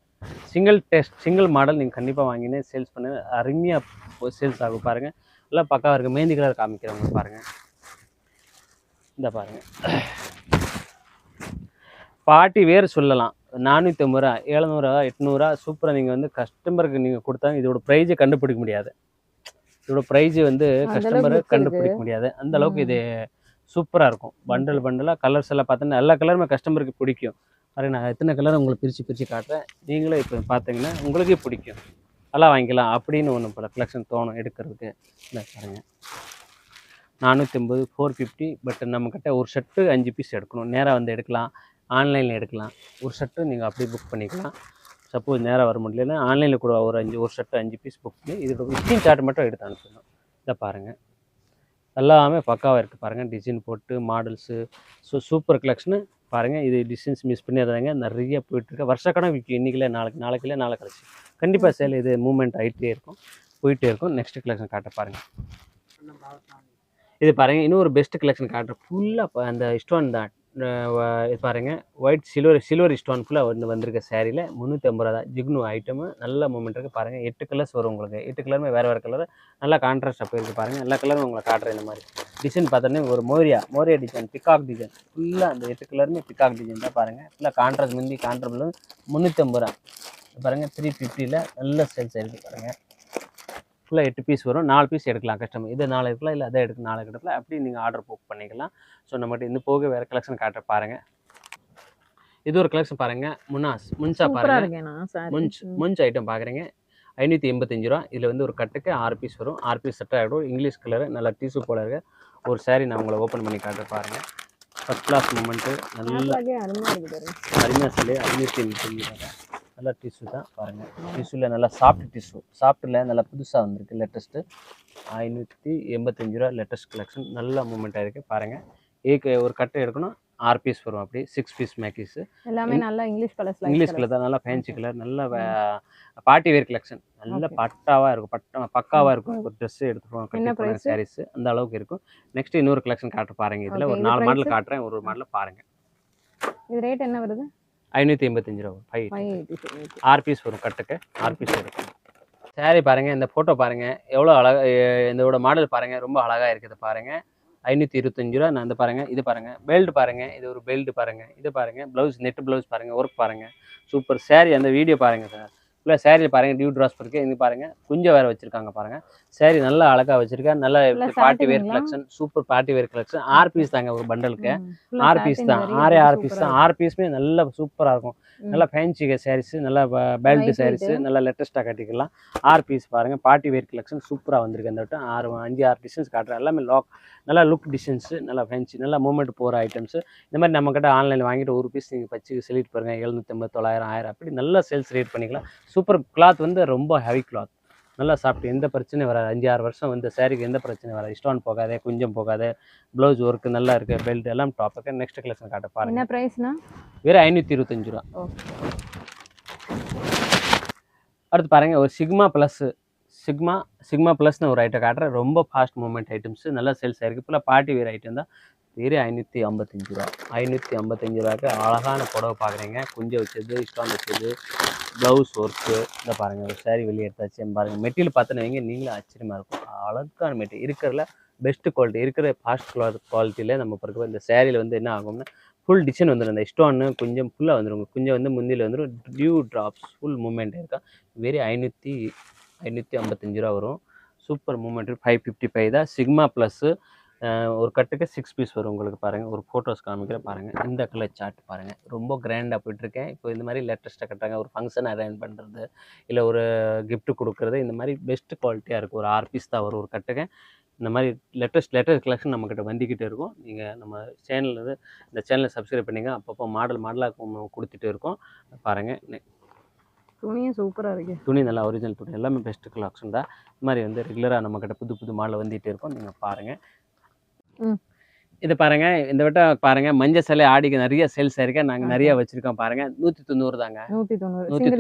single test single model நீங்கள் கண்டிப்பாக வாங்கினே சேல்ஸ் பண்ண. அருமையாக சேல்ஸ் ஆகும் பாருங்கள் எல்லாம் பக்காவாக இருக்குது மேந்தி கலர் காமிக்கிறவங்க பாருங்கள் இந்த பாருங்கள் பாட்டி வேறு சொல்லலாம். நானூற்றி ஐம்பது ரூபா எழுநூறுவா எட்நூறுவா சூப்பராக நீங்கள் வந்து கஸ்டமருக்கு நீங்கள் கொடுத்தாங்க இதோட ப்ரைஸை கண்டுபிடிக்க முடியாது. இதோட ப்ரைஸ் வந்து கஸ்டமர் கண்டுபிடிக்க. முடியாது. அந்த அளவுக்கு இது சூப்பராக இருக்கும். பண்டல் பண்டலாக கலர்ஸ் எல்லாம் பார்த்தோன்னா எல்லா கலருமே கஸ்டமருக்கு பிடிக்கும். பாருங்க நான் எத்தனை கலர் உங்களுக்கு பிரித்து பிரித்து காட்டுறேன். நீங்களும் இப்போ பார்த்தீங்கன்னா உங்களுக்கே பிடிக்கும். நல்லா வாங்கிக்கலாம் அப்படின்னு ஒன்று போல கலெக்ஷன் தோணும் எடுக்கிறதுக்கு. இந்த பாருங்க. நானூற்றி ஐம்பது ஃபோர் ஃபிஃப்டி பட் நம்மக்கிட்ட ஒரு ஷர்ட்டு அஞ்சு பீஸ் எடுக்கணும். நேராக வந்து எடுக்கலாம். ஆன்லைனில் எடுக்கலாம். ஒரு ஷர்ட்டு நீங்கள் அப்படியே புக் பண்ணிக்கலாம். சப்போஸ் நேராக வர முடியலன்னா ஆன்லைனில் கூட ஒரு அஞ்சு ஒரு ஷர்ட்டு அஞ்சு பீஸ் புக் பண்ணி இதோட விசிட்டிங் சார்ட் மட்டும் எடுத்து அனுப்பிடணும். இதை பாருங்கள் எல்லாமே பக்காவாக இருக்குது பாருங்கள் டிசைன் போட்டு மாடல்ஸு ஸோ சூப்பர் கலெக்ஷனு பாருங்கள் இது டிசைன்ஸ் மிஸ் பண்ணிடுறாங்க நிறைய போயிட்டுருக்கு வருஷக்கணம் விற்கும் இன்றைக்கில நாளைக்கு நாளைக்குல நாளை கழிச்சு. கண்டிப்பாக சேல் இது மூவ்மெண்ட் ஆகிட்டே இருக்கும். போயிட்டே இருக்கும். நெக்ஸ்ட் கலெக்ஷன் காட்ட பாருங்கள் இது பாருங்கள் இன்னும் ஒரு பெஸ்ட் கலெக்ஷன் காட்டுறேன் ஃபுல்லாக அந்த இஸ்டோன் தான். இது பாருங்க. ஒயிட் சில்வர் சில்வர் ஸ்டோன் ஃபுல்லாக வந்து வந்திருக்க சேரீயில் முந்நூற்றி ஐம்பது ரூபா தான். ஜிக்னு ஐட்டமு நல்ல மூமெண்ட் இருக்குது பாருங்கள் எட்டு கலர்ஸ் வரும் உங்களுக்கு. எட்டு கலருமே வேறு வேறு கலர் நல்லா கான்ட்ராஸ்டாக போயிருக்கு பாருங்கள் எல்லா கலரும் உங்களை காட்டுறேன் இந்த மாதிரி. டிசைன் பார்த்தோன்னே ஒரு மோரியா மோரியா டிசைன் பிகாக் டிசைன் ஃபுல்லாக அந்த எட்டு கலருமே பிகாக் டிசைன் தான் பாருங்கள் ஃபுல்லாக கான்ட்ராஸ்ட் முந்தி கான்ட்ராஸ்ட் முந்நூற்றி ஐம்பது ரூபா பாருங்கள் த்ரீ ஃபிஃப்டியில் நல்ல சேல்ஸ் இருக்குது பாருங்கள் ஃபுல்லாக எட்டு பீஸ் வரும். நாலு பீஸ் எடுக்கலாம் கஸ்டமர் இது நாலு இருக்கலாம் இல்லை அதை எடுக்க நாலு எடுக்கலாம் அப்படி நீங்கள் ஆர்டர் புக் பண்ணிக்கலாம். ஸோ நம்மகிட்ட இந்த போக வேறு கலெக்ஷன் காட்டுற பாருங்கள் இது ஒரு கலெக்ஷன் பாருங்கள் முன்னாஸ் முன்சா சார் முஞ்ச் முஞ்ச் ஐட்டம் பார்க்குறீங்க ஐநூற்றி எண்பத்தஞ்சு ரூபா. இதில் வந்து ஒரு கட்டுக்கு ஆறு பீஸ் வரும். ஆறு பீஸ் செட் ஆகிடும் இங்கிலீஷ் கலர் நல்லா டிஷ்யூ போல இருக்க. ஒரு saree நான் உங்களை ஓப்பன் பண்ணி காட்டுற பாருங்கள் ஃபஸ்ட் கிளாஸ் மூமெண்ட்டு நல்ல பாருங்க. அருமையாக சொல்லி ஐநூற்றி எண்பத்தஞ்சு ரூபா நல்லா டிஷ்யூ தான் பாருங்கள் டிஷ்யூவில் நல்லா சாஃப்ட் டிஷ்யூ சாஃப்ட்டில் நல்லா புதுசாக வந்திருக்கு லேட்டஸ்ட்டு ஐநூற்றி எண்பத்தஞ்சு ரூபா லேட்டஸ்ட் கலெக்ஷன் நல்ல மூமெண்ட்டாக இருக்குது பாருங்கள் ஏக்கு ஒரு கட்டு எடுக்கணும். ஆறு பீஸ் வரும் அப்படி. சிக்ஸ் பீஸ் மேக்கிஸு எல்லாமே நல்லா இங்கிலீஷ் கலர்ஸ் இங்கிலீஷ் கலர் தான். நல்லா ஃபேன்சி கலர் நல்ல பார்ட்டி வேர் கலெக்ஷன் நல்ல. பட்டாவாக இருக்கும். பட்டா பக்காவாக இருக்கும். ஒரு ட்ரெஸ் எடுத்து போங்க. என்ன கட்டி போன price? சாரீஸ் அந்த அளவுக்கு இருக்கும். நெக்ஸ்ட் இன்னொரு கலெக்ஷன் காட்ட பாருங்க. இதில் ஒரு நாலு மாடல்? காட்டுறேன். ஒரு ஒரு மாடலில் பாருங்க. இது ரேட் என்ன வருது? ஐநூற்றி எண்பத்தஞ்சு ரூபா. ஃபைவ் ஆறு பீஸ் வரும் கட்டுக்கு. ஆறு பீஸ் இருக்கும் சாரி பாருங்க இந்த ஃபோட்டோ பாருங்க. எவ்வளோ அழகா எ- இதோட மாடல் பாருங்க ரொம்ப அழகா இருக்குது பாருங்க. ஐநூற்றி இருபத்தஞ்சு ரூபா நான் இந்த பாருங்க இது பாருங்க. பெல்ட் பாருங்க இது ஒரு பெல்ட் பாருங்க. இது பாருங்க ப்ளவுஸ் நெட் ப்ளவுஸ் பாருங்க ஒர்க் பாருங்க. சூப்பர் saree அந்த வீடியோ பாருங்க சார் ஃபுல்லாக சேரீ பாருங்க டியூ ட்ராஸ் இருக்கு. இது பாருங்க குஞ்சம் வேற வச்சிருக்காங்க பாருங்க. Saree நல்லா அழகா வச்சிருக்கேன் நல்ல party wear? Collection super party wear collection ஆறு பீஸ் தாங்க ஒரு பண்டலுக்கு ஆறு பீஸ் தான். ஆறே ஆறு பீஸ் தான். ஆறு பீஸுமே நல்ல சூப்பராக இருக்கும். நல்லா ஃபேன்சி சாரீஸ் நல்லா பெல்ட் சாரீஸ். நல்லா லேட்டஸ்ட்டாக கட்டிக்கலாம். ஆறு பீஸ் பாருங்க பார்ட்டி வேர் கலெக்ஷன் சூப்பராக வந்திருக்கு. அந்த வட்டம் ஆறு அஞ்சு ஆறு டிசைன்ஸ் காட்டுறேன். எல்லாமே லாக் நல்லா லுக் டிசைன்ஸு நல்லா ஃபேன்சி நல்லா மூமெண்ட் போகிற ஐட்டம்ஸ் இந்த மாதிரி நம்மக்கிட்ட ஆன்லைனில் வாங்கிட்டு ஒரு பீஸ் நீங்கள் வச்சு செலிட் பாருங்க எழுநூற்றம்பது தொள்ளாயிரம் ஆயிரம் அப்படி நல்லா சேல்ஸ் ரேட் பண்ணிக்கலாம். சூப்பர் கிளாத் வந்து ரொம்ப ஹெவி கிளாத் நல்லா சாப்பிட்டு எந்த பிரச்சனையும் வராது. அஞ்சு ஆறு வருஷம் வந்து சாரிக்கு எந்த பிரச்சனையும் வராது. ஸ்டோன் போகாதே குஞ்சம் போகாது. ப்ளவுஸ் ஒர்க் நல்லா இருக்குது பெல்ட் எல்லாம் டாப்புக்கு நெக்ஸ்ட் கலெக்ஷன் காட்ட பாருங்க. என்ன பிரைஸ்னா வெறும் ஐநூற்றி இருபத்தஞ்சு ரூபா. அடுத்து பாருங்க ஒரு சிக்மா ப்ளஸ் சிக்மா சிக்மா ப்ளஸ்னு ஒரு ஐட்டம் காட்டுறேன். ரொம்ப ஃபாஸ்ட் மூமெண்ட் ஐட்டம்ஸ் நல்லா சேல்ஸ் ஆயிருக்கு. இப்போ பார்ட்டி வேர் ஐட்டம் தான். வெறும் ஐநூற்றி ஐம்பத்தஞ்சு ரூபா. ஐநூற்றி ஐம்பத்தஞ்சு ரூபாய்க்கு அழகான புடவை பார்க்குறீங்க. குஞ்சை வச்சது ஸ்டோன் வச்சது ப்ளவுஸ் ஒர்க்கு இந்த பாருங்கள் ஒரு வெளியே எடுத்தாச்சு. பாருங்கள் மெட்டீரியல் பார்த்தோன்னு வைங்க நீங்களும் ஆச்சரியமாக இருக்கும். அழகான மெட்டீரியல். இருக்கிறதுல பெஸ்ட் குவாலிட்டி இருக்கிற ஃபாஸ்ட் குவாலிட்டியில் நம்ம பிறகு இந்த சேரீயில் வந்து என்ன ஆகும்னா ஃபுல் டிசைன் வந்துடும் இந்த ஸ்டோன்னு கொஞ்சம் ஃபுல்லாக வந்துடும் கொஞ்சம் வந்து முந்தியில் வந்துடும் டியூ ட்ராப்ஸ் ஃபுல் மூமெண்ட் இருக்கா? வெறும் ஐநூற்றி ஐநூற்றி ஐம்பத்தஞ்சு ரூபா வரும். Super movement five fifty five தான். சிக்மா ப்ளஸ்ஸு ஒரு கட்டுக்கு சிக்ஸ் பீஸ் வரும் உங்களுக்கு பாருங்கள் ஒரு ஃபோட்டோஸ் காமிக்கிற பாருங்கள் இந்த கலர் சார்ட் பாருங்கள் ரொம்ப கிராண்டாக போயிட்டுருக்கேன். இப்போ இந்த மாதிரி லேட்டஸ்ட்டாக கட்டுறாங்க. ஒரு ஃபங்க்ஷன் அரேஞ்ச் பண்ணுறது இல்லை ஒரு gift கொடுக்குறது இந்த மாதிரி பெஸ்ட் குவாலிட்டியாக இருக்கும் ஒரு ஆறு பீஸ் தான் வரும் ஒரு கட்டுக்கு. இந்த மாதிரி லேட்டஸ்ட் லேட்டஸ்ட் கலெக்ஷன் நம்மக்கிட்ட வந்துக்கிட்டே இருக்கும். நீங்கள் நம்ம சேனலில் வந்து இந்த சேனலை சப்ஸ்கிரைப் பண்ணிங்க. அப்பப்போ மாடல் மாடலாக கொடுத்துட்டு இருக்கோம். பாருங்கள் துணியும் சூப்பரா இருக்கு. துணி நல்லா ஒரிஜினல் துணி. எல்லாமே பெஸ்ட் கலெக்ஷன் தான். இந்த மாதிரி வந்து ரெகுலராக நம்மக்கிட்ட புது புது மாடல் வந்துகிட்டே இருக்கும். நீங்கள் பாருங்கள் ம். இது பாருங்க இந்த வட்டம் பாருங்க மஞ்சள் சிலை ஆடிக்கு நிறைய சேல்ஸ் ஆயிருக்கு நாங்க. நிறைய வச்சிருக்கோம் பாருங்க. நூத்தி தொண்ணூறு தாங்க. நூத்தி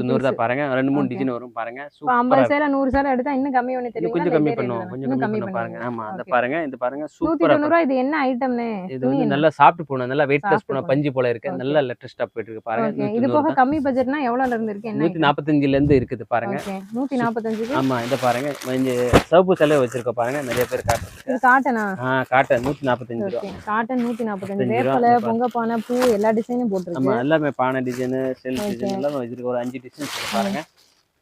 தொண்ணூறு தான். பாருங்க. ரெண்டு மூணு. டிசைன் வரும் பாருங்க. இப்போ ஐம்பது சேலை நூறு சேலை எடுத்தா இன்னும் கம்மி பண்ணி இது தெரியுமா கொஞ்சம் கம்மி பண்ணுவோம். கொஞ்சம் கம்மி பண்ண பாருங்க. ஆமா அந்த Okay. பாருங்க. இது பாருங்க நூத்தி சூப்பரா தொண்ணூறு ரூபா இது என்ன ஐட்டம்னு இது வந்து நல்லா சாப்பிட்டு போகணும் நல்லா சாப்பிட்டு போன போகணும். பஞ்சு போல இருக்கு. நல்லா லேட்டஸ்டா போயிட்டு இருக்கு பாருங்க. ஓகே நூத்தி இது போக. கம்மி பட்ஜெட்னா எவ்வளவுல இருந்து இருக்கு? நூத்தி நாற்பத்தஞ்சுல இருந்து இருக்குது பாருங்க. நூத்தி நாற்பத்தஞ்சுக்கு ஆமா இந்த பாருங்க. மஞ்ச சிவப்பு சிலை வச்சிருக்கோம் பாருங்க. நிறைய பேர் இது காட்டனா? ஆ காட்டன் நூத்தி நாற்பத்தஞ்சு ரூபா ஓகே. காட்டன் நூத்தி நாற்பத்தஞ்சு வேப்பலை பொங்க பானை பூ எல்லா டிசைனும் போட்டிருக்கு. எல்லாமே பானை டிசைனு செல். டிசைன் எல்லாமே வச்சிருக்க ஒரு அஞ்சு டிசைன் பாருங்க.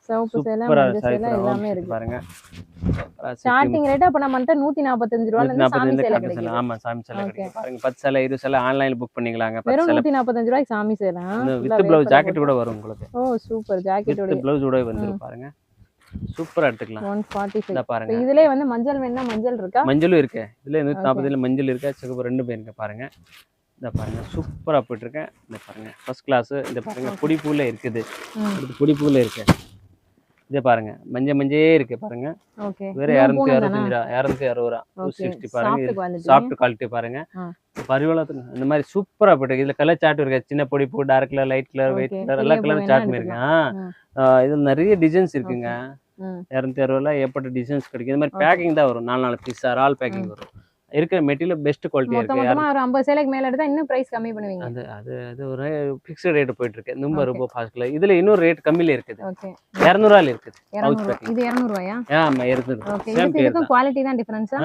சிவப்பு சேலை சூப்பரா மஞ்சள் சேலை எல்லாமே இருக்கு. பாருங்க. ஸ்டார்டிங் ரேட் அப்ப நூத்தி நாற்பத்தஞ்சு ரூபால இருந்து சாமி சேலை கிடைக்குது. ஆமா சாமி சிலை. கிடைக்கும் பாருங்க. பத்து சிலை இருபது சிலை ஆன்லைன்ல புக் பண்ணிக்கலாங்க. வெறும் நூத்தி நாற்பத்தஞ்சு ரூபாய்க்கு சாமி சேலை வித் பிளவுஸ் ஜாக்கெட் கூட வரும் உங்களுக்கு. ஓ சூப்பர் வித் ஜாக்கெட்டோட பிளவுஸ் கூட வந்துரும் பாருங்க. சூப்பரா எடுத்துக்கலாம். ஒன் ஃபார்ட்டி ஃபைவ் பாருங்க. இதுலயே வந்து மஞ்சள் வேணா மஞ்சள் இருக்கா? மஞ்சளும் இருக்கு. இதுல நூற்றி நாற்பதுல மஞ்சள் இருக்கா? சிகப்பு ரெண்டு பேர் இருக்கு பாருங்க. இந்த பாருங்க. சூப்பரா போயிட்டு இருக்கேன் இந்த பாருங்க. ஃபர்ஸ்ட் கிளாஸ் இந்த பாருங்க. பொடி பூல இருக்குது. இது பொடி பூல இருக்கு. இதை பாருங்க. மஞ்சள் மஞ்சே இருக்கு பாருங்க. ஓகே வேற இரநூத்தி அறுபத்தஞ்சு ரூபா இரநூத்தி அறுபது ரூபா டூ சிக்ஸ்டி பாருங்க. சாஃப்ட் குவாலிட்டி பாருங்க. ஆ. பரிவளத்துக்கு இந்த மாதிரி சூப்பரா இருக்கு. இதுல கலர் சார்ட் இருக்கு? சின்ன பொடி பூ dark colour light colour white. Colour எல்லா பெரிய பூ கலர் வேணா சார்ட் இருக்கு இதுல நிறைய டிசைன்ஸ் இருக்குங்க. இரநூத்தி அறுபதுல ஏற்பட்ட டிசைன்ஸ் கிடைக்கும். இந்த மாதிரி பேக்கிங் தான் வரும். நாலு நாலு பீஸ் ஆல் பேக்கிங் வரும். இருக்கிற மெட்டீரியல் பெஸ்ட் குவாலிட்டியா மொத்த இருக்கு. மொத்தமா ஒரு ஐம்பது சேலைக்கு மேல எடுத்தா இன்னும் பிரைஸ் கம்மி பண்ணுவீங்க. அது அது அது ஒரு ஃபிக்ஸ்ட் ரேட் போயிட்டு இருக்கு. ரொம்ப. ரொம்ப ஃபாஸ்ட்ல இதுல இன்னொரு ரேட் கம்மியில இருக்குது. ஓகே இரநூறுவால இருக்குது. இது இரநூறுவாயா? ஆமா இருக்குது குவாலிட்டி தான். டிஃபரன்ஸா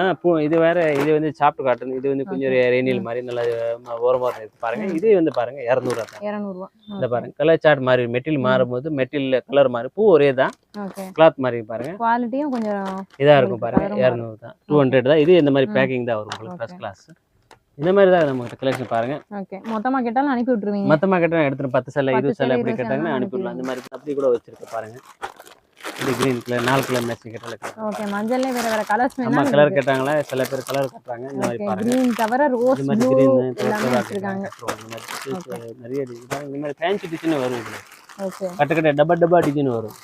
இது வேற இது வந்து சாப்பிட்டு காட்டன் இது வந்து கொஞ்சம் ரெயினில் மாதிரி நல்லா ஓரமா இருக்கு. பாருங்க. இது வந்து பாருங்க இரநூறுவா தான். இரநூறுவா. இந்த பாருங்க. கலர் சார்ட் மாதிரி மெட்டீரியல் மாறும்போது மெட்டீரியல் கலர் மாதிரி பூ ஒரே தான். ஓகே கிளாத் மாதிரி பாருங்க. குவாலிட்டியும் கொஞ்சம் இதா இருக்கும் பாருங்க. இரநூறு தான். டூ ஹண்ட்ரட் தான். இது இந்த மாதிரி. பேக்கிங் தான் வரும் உங்களுக்கு. ஃபர்ஸ்ட் கிளாஸ் இந்த மாதிரி தான் நம்ம கலெக்ஷன் பாருங்க. ஓகே மொத்தமா கேட்டாலும் அனுப்பி விட்டுருவீங்க. மொத்தமா கேட்டா எடுத்துட்டு பத்து சேலை பத்து இருபது சேலை சேலை, அப்படி இருபது கேட்டாங்கன்னா சேலைனா அனுப்பிடலாம் அந்த மாதிரி அப்படி கூட வச்சிருக்கு பாருங்க. இது கிரீன் கலர் நாலு கலர் மேட்சிங் கேட்டால ஓகே மஞ்சள்ல வேற வேற கலர்ஸ் வேணா கலர் கேட்டாங்களா? சில பேர் கலர் கட்டுறாங்க இந்த மாதிரி பாருங்க. கிரீன் தவிர ரோஸ் இந்த மாதிரி கிரீன் வச்சிருக்காங்க. இந்த மாதிரி நிறைய design. இந்த மாதிரி ஃபேன்சி டிசைன் வரும் இதுல. ஓகே கட்ட கட்ட டப்பா டப்பா டிசைன் வரும்.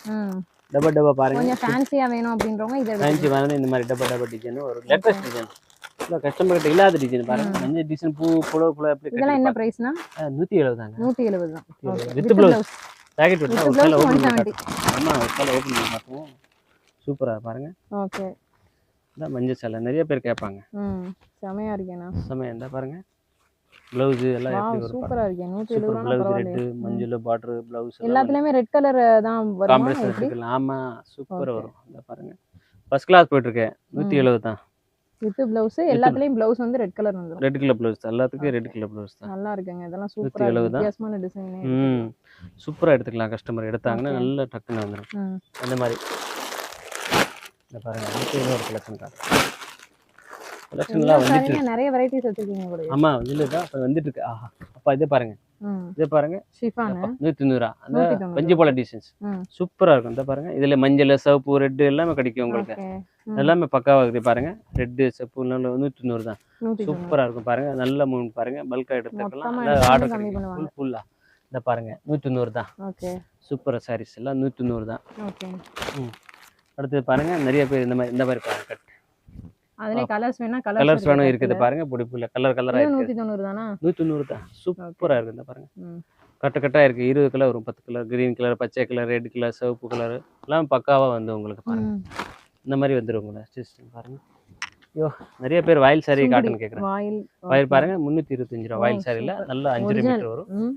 டப்பா டப்பா பாருங்க. கொஞ்சம் ஃபேன்சியா வேணும் அப்படின்றவங்க இதை. ஃபேன்சி வந்து இந்த மாதிரி டப்பா டப்பா டிசைன் வரும். லேட்டஸ்ட் டிசைன் இல்லை கஸ்டமர் இல்லாத டிசைன் பாருங்க. மஞ்சள் டிசைன் பூ புலவு புலவு எப்படி இதெல்லாம் என்ன பிரைஸ்னா நூற்றி எழுபது தாங்க. நூத்தி எழுபது தான். வித் பிளவுஸ் பேக்கெட் விட்டா வித் ஒரு சேலை பிளவுஸ் ஒன் ஓப்பன் பண்ணி செவன்ட்டி காட்டுவோம். ஆமா ஒரு சேலை ஓப்பன் பண்ணி பார்ப்போம் சூப்பரா பாருங்க. ஓகே இதான் மஞ்சள் சேலை. நிறைய பேர் கேட்பாங்க. ம் செமையா இருக்கேண்ணா சமயம் இருந்தா பாருங்க. பிளவுஸ் எல்லாம் எப்படி வாவ் வரும் சூப்பரா இருக்கேன் நூத்தி எழுபது சூப்பர் ரூபா பிளவுஸ் பரவாயில்லையே. ரெட்டு மஞ்சள் பார்டர் பிளவுஸ் எல்லாத்துலயுமே ரெட் கலர் தான் வருமா? காம்பினேஷன் ஆமா சூப்பர். வரும். இந்த பாருங்க. ஃபர்ஸ்ட் கிளாஸ் போயிட்டு இருக்கேன் நூற்றி ம். எழுபது தான். வித் பிளவுஸ் எல்லாத்துலயும் பிளவுஸ் வந்து ரெட் கலர் வந்துரும். ரெட் கலர் பிளவுஸ் எல்லாத்துக்கும் ரெட் கலர் பிளவுஸ் தான். நல்லா இருக்குங்க. இதெல்லாம் சூப்பரா இருக்கு. வித்தியாசமான டிசைன் ம். சூப்பரா எடுத்துக்கலாம் கஸ்டமர் எடுத்தாங்கன்னா. நல்ல டக்குன்னு வந்துடும் ம். அந்த மாதிரி. இந்த பாருங்க. அடுத்து இன்னொரு கலெக்ஷன் காட்டுறேன் கலெக்ஷன்லாம் வந்துட்டு நிறைய வெரைட்டிஸ் வச்சிருக்கீங்க ஆமா இல்லை தான் வந்துட்டு இருக்கு. ஆஹா. அப்பா இதை பாருங்க. இதை பாருங்க. நூற்றி தொண்ணூறா அந்த நூத்தி. பஞ்சு போல டிசைன்ஸ். சூப்பரா இருக்கும். இந்த பாருங்க. இதுல மஞ்சள் சிவப்பு ரெட்டு எல்லாமே கிடைக்கும் உங்களுக்கு. எல்லாமே பக்காவா இருக்குது. பாருங்க. ரெட்டு சிவப்பு நூற்றி தொண்ணூறு தான். நூத்தி சூப்பரா இருக்கும். பாருங்க. நல்ல மூணு பாருங்க. பல்கா எடுத்துக்கலாம். ஆர்டர் கிடைக்கும். ஃபுல் ஃபுல்லா இந்த பாருங்க. நூற்றி தொண்ணூறு தான் சூப்பர் சாரீஸ் எல்லாம் நூற்றி தொண்ணூறு தான் அடுத்தது பாருங்க. நிறைய பேர் இந்த மாதிரி இந்த மாதிரி பாருங்க. கட் அதுல கலர்ஸ் வேணா கலர்ஸ் கலர்ஸ் வேணும் இருக்குது பாருங்க பிடிப்புல. கலர் கலரா இருக்கு. நூத்தி தொண்ணூறு தானா? நூற்றி தொண்ணூறு தான். சூப்பரா இருக்கு இந்த பாருங்க. கட்டு கட்டா இருக்கு. இருபது கலர் வரும் பத்து கலர் கிரீன் கலர் பச்சை கலர் ரெட் கலர் சிவப்பு கலர் எல்லாம் பக்காவா வந்து உங்களுக்கு பாருங்க. இந்த மாதிரி வந்துரும் உங்களை. சிஸ்டம் பாருங்க. ஐயோ நிறைய பேர் வாயில் சாரி காட்டன் கேட்குறேன் வாயில் வாயில் பாருங்க முந்நூற்றி இருபத்தஞ்சு ரூபா. வாயில் சாரியில். நல்லா Original. மீட்டர் வரும்.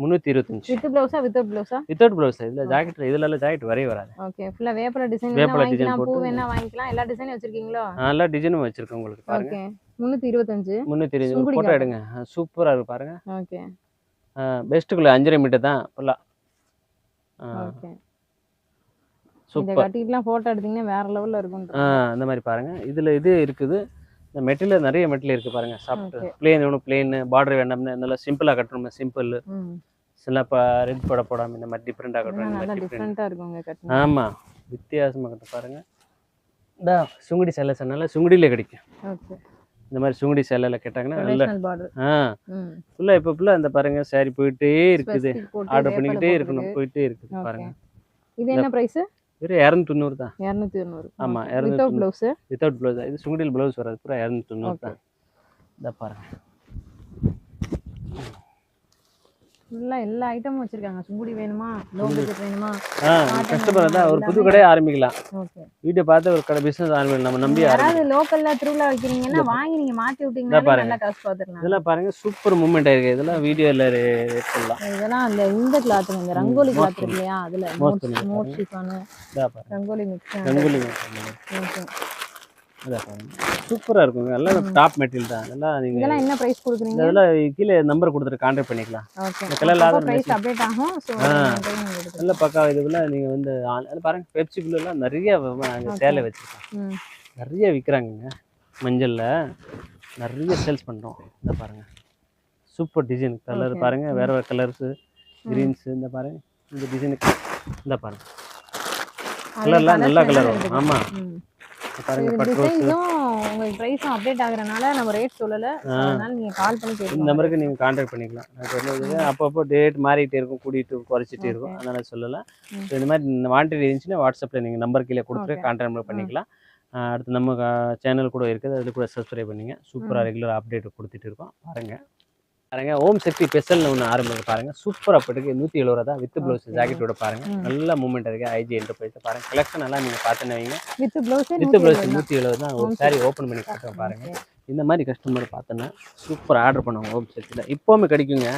முந்நூற்றி இருபத்தஞ்சு. வித் பிளவுஸா வித்தவுட் பிளவுஸா வித்தவுட் ப்ளவுஸ் இதில் ஜாக்கெட் இதுல ஜாக்கெட் வரைய வராது. ஓகே ஃபுல்லா வேப்பல டிசைன் வேப்பிலை வாங்கிக்கலாம். பூ. வேணா வாங்கிக்கலாம். எல்லா டிசைனும் வச்சிருக்கீங்களோ? நல்லா டிசைனும் வச்சிருக்கேன் உங்களுக்கு பாருங்க. முந்நூத்தி இருபத்தஞ்சு. முந்நூற்றி இருபது ஃபோட்டோ. எடுங்க. சூப்பராக இருக்கு பாருங்க. ஓகே பெஸ்ட்டுக்குள்ள அஞ்சரை மீட்டர் தான் ஃபுல்லாக ஓகே சூப்பர் கட்டிட்டுலாம் போட்டோ எடுத்தீங்கன்னா வேற லெவல்ல இருக்கும் அந்த மாதிரி பாருங்க. இதுல இது இருக்குது. இந்த மெட்டீரியல் நிறைய மெட்டீரியல் இருக்கு பாருங்க. சாப்பிட்டு. பிளேன் வேணும் பிளேன் பார்டர் வேண்டாம்னு நல்லா சிம்பிளா கட்டணும் சிம்பிள் சில இப்போ ரெட் போட போடாம இந்த மாதிரி டிஃப்ரெண்டாக கட்டணும் ஆமா. வித்தியாசமா கட்ட பாருங்க. இந்த சுங்குடி சேலை சொன்னால சுங்குடியில கிடைக்கும் இந்த மாதிரி சுங்குடி சேலையில கேட்டாங்கன்னா நல்ல ட்ரெடிஷனல் பார்டர் ஆ. ம். ஃபுல்லா இப்போ ஃபுல்லா இந்த பாருங்க saree போயிட்டே இருக்குது. ஆர்டர் பண்ணிக்கிட்டே. இருக்கணும் போயிட்டே இருக்குது. பாருங்க. இது என்ன பிரைஸ் வெறும் இரநூத்தொண்ணூறு தான். இரநூத்தி தொண்ணூறு ஆமா, வித்தவுட் 290. பிளவுஸ் வித்தவுட் ப்ளவுஸ் இது சுங்குடியில் ப்ளவுஸ் வராது பூரா இரநூத்தொண்ணூறு ஓகே தான் இந்த பாருங்க. ஃபுல்லா எல்லா ஐட்டமும் வச்சிருக்காங்க. சுங்குடி வேணுமா? லோ பட்ஜெட் வேணுமா? கஸ்டமர்? தான் ஒரு புது கடையை ஆரம்பிக்கலாம். ஓகே. வீட்டை பார்த்து ஒரு கடை பிசினஸ் ஆரம்பிக்கலாம். நம்ம நம்பி யாராவது லோக்கல்ல திருவிழா வைக்கிறீங்கன்னா வாங்கி நீங்க மாத்தி விட்டீங்கன்னா பாருங்க. காசு பாத்துக்கலாம். இதெல்லாம் பாருங்க. சூப்பர் மூமெண்ட் ஆயிருக்கு. இதெல்லாம் வீடியோல எடுத்துடலாம் இதெல்லாம் அந்த இந்த கிளாத்துங்க இந்த ரங்கோலி கிளாத் இல்லையா? அதுல இதா பாருங்க. Rangoli mix rangoli okay. இதா பாருங்க சூப்பரா இருக்குங்க. எல்லாம் டாப் மெட்டீரியல் தான். அதெல்லாம் நீங்க இதெல்லாம் என்ன பிரைஸ் கொடுக்குறீங்க? இதெல்லாம் கீழே நம்பர் கொடுத்துட்டு கான்டாக்ட் பண்ணிக்கலாம். ஓகே இல்லாத பிரைஸ் அப்டேட் ஆகும். ம் நல்ல பக்கா இதுக்குள்ள நீங்க வந்து பாருங்க பெப்சிக்குள்ள எல்லாம் நிறைய சேலை வச்சிருக்காங்க. நிறைய விற்கிறாங்கங்க மஞ்சள்ல நிறைய சேல்ஸ் பண்றோம். இந்த பாருங்க. Super design colour. பாருங்க. வேற வேற கலர்ஸ் கிரீன்ஸ் இந்த பாருங்க. இந்த டிசைனுக்கு இந்த பாருங்க. கலர்லாம் நல்ல கலர் வரும். ஆமா. ம். பாருங்க டிசைன்ஸும் உங்களுக்கு அப்டேட் ஆகுறனால நம்ம ரேட் சொல்லல. So, அதனால நீங்க கால் பண்ணி இந்த நம்பருக்கு நீங்கள் கான்டாக்ட் பண்ணிக்கலாம். அப்பப்போ டேட் மாறிட்டே இருக்கும் கூட்டிகிட்டு குறைச்சிட்டே இருக்கும். அதனால. ஸோ இந்த மாதிரி வாண்டட் இருந்துச்சுன்னா வாட்ஸ்அப்பில் நீங்கள் நம்பர் கீழே Okay. கான்டாக்ட் பண்ணிக்கலாம். அடுத்து நம்ம சேனல் கூட இருக்குது. அதில் கூட சப்ஸ்கிரைப் பண்ணிங்க. சூப்பராக ரெகுலர் அப்டேட் கொடுத்துட்டு இருக்கோம். பாருங்க. பாருங்க ஓம் சக்தி ஸ்பெஷல்னு ஒன்று ஆரம்பிச்சு பாருங்க. சூப்பராக போட்டுக்கு நூற்றி எழுபது ரூபா தான் வித் ப்ளவுஸ். ஜாக்கெட்டோட பாருங்க. நல்ல மூமெண்ட் இருக்கு. ஐஜி என்டர்பிரைஸ் பாருங்க. கலெக்ஷன் எல்லாம் நீங்கள் பார்த்துன்னு வைங்க. வித் ப்ளவுஸ் வித் ப்ளவுஸ் நூற்றி எழுபது தான் ஒரு சாரி ஓப்பன் பண்ணி காட்டுறேன் பாருங்க. இந்த மாதிரி கஸ்டமர் பார்த்தோன்னா சூப்பர் ஆர்டர் பண்ணுவாங்க ஓம் சக்தியில் இப்போவுமே கிடைக்குங்க.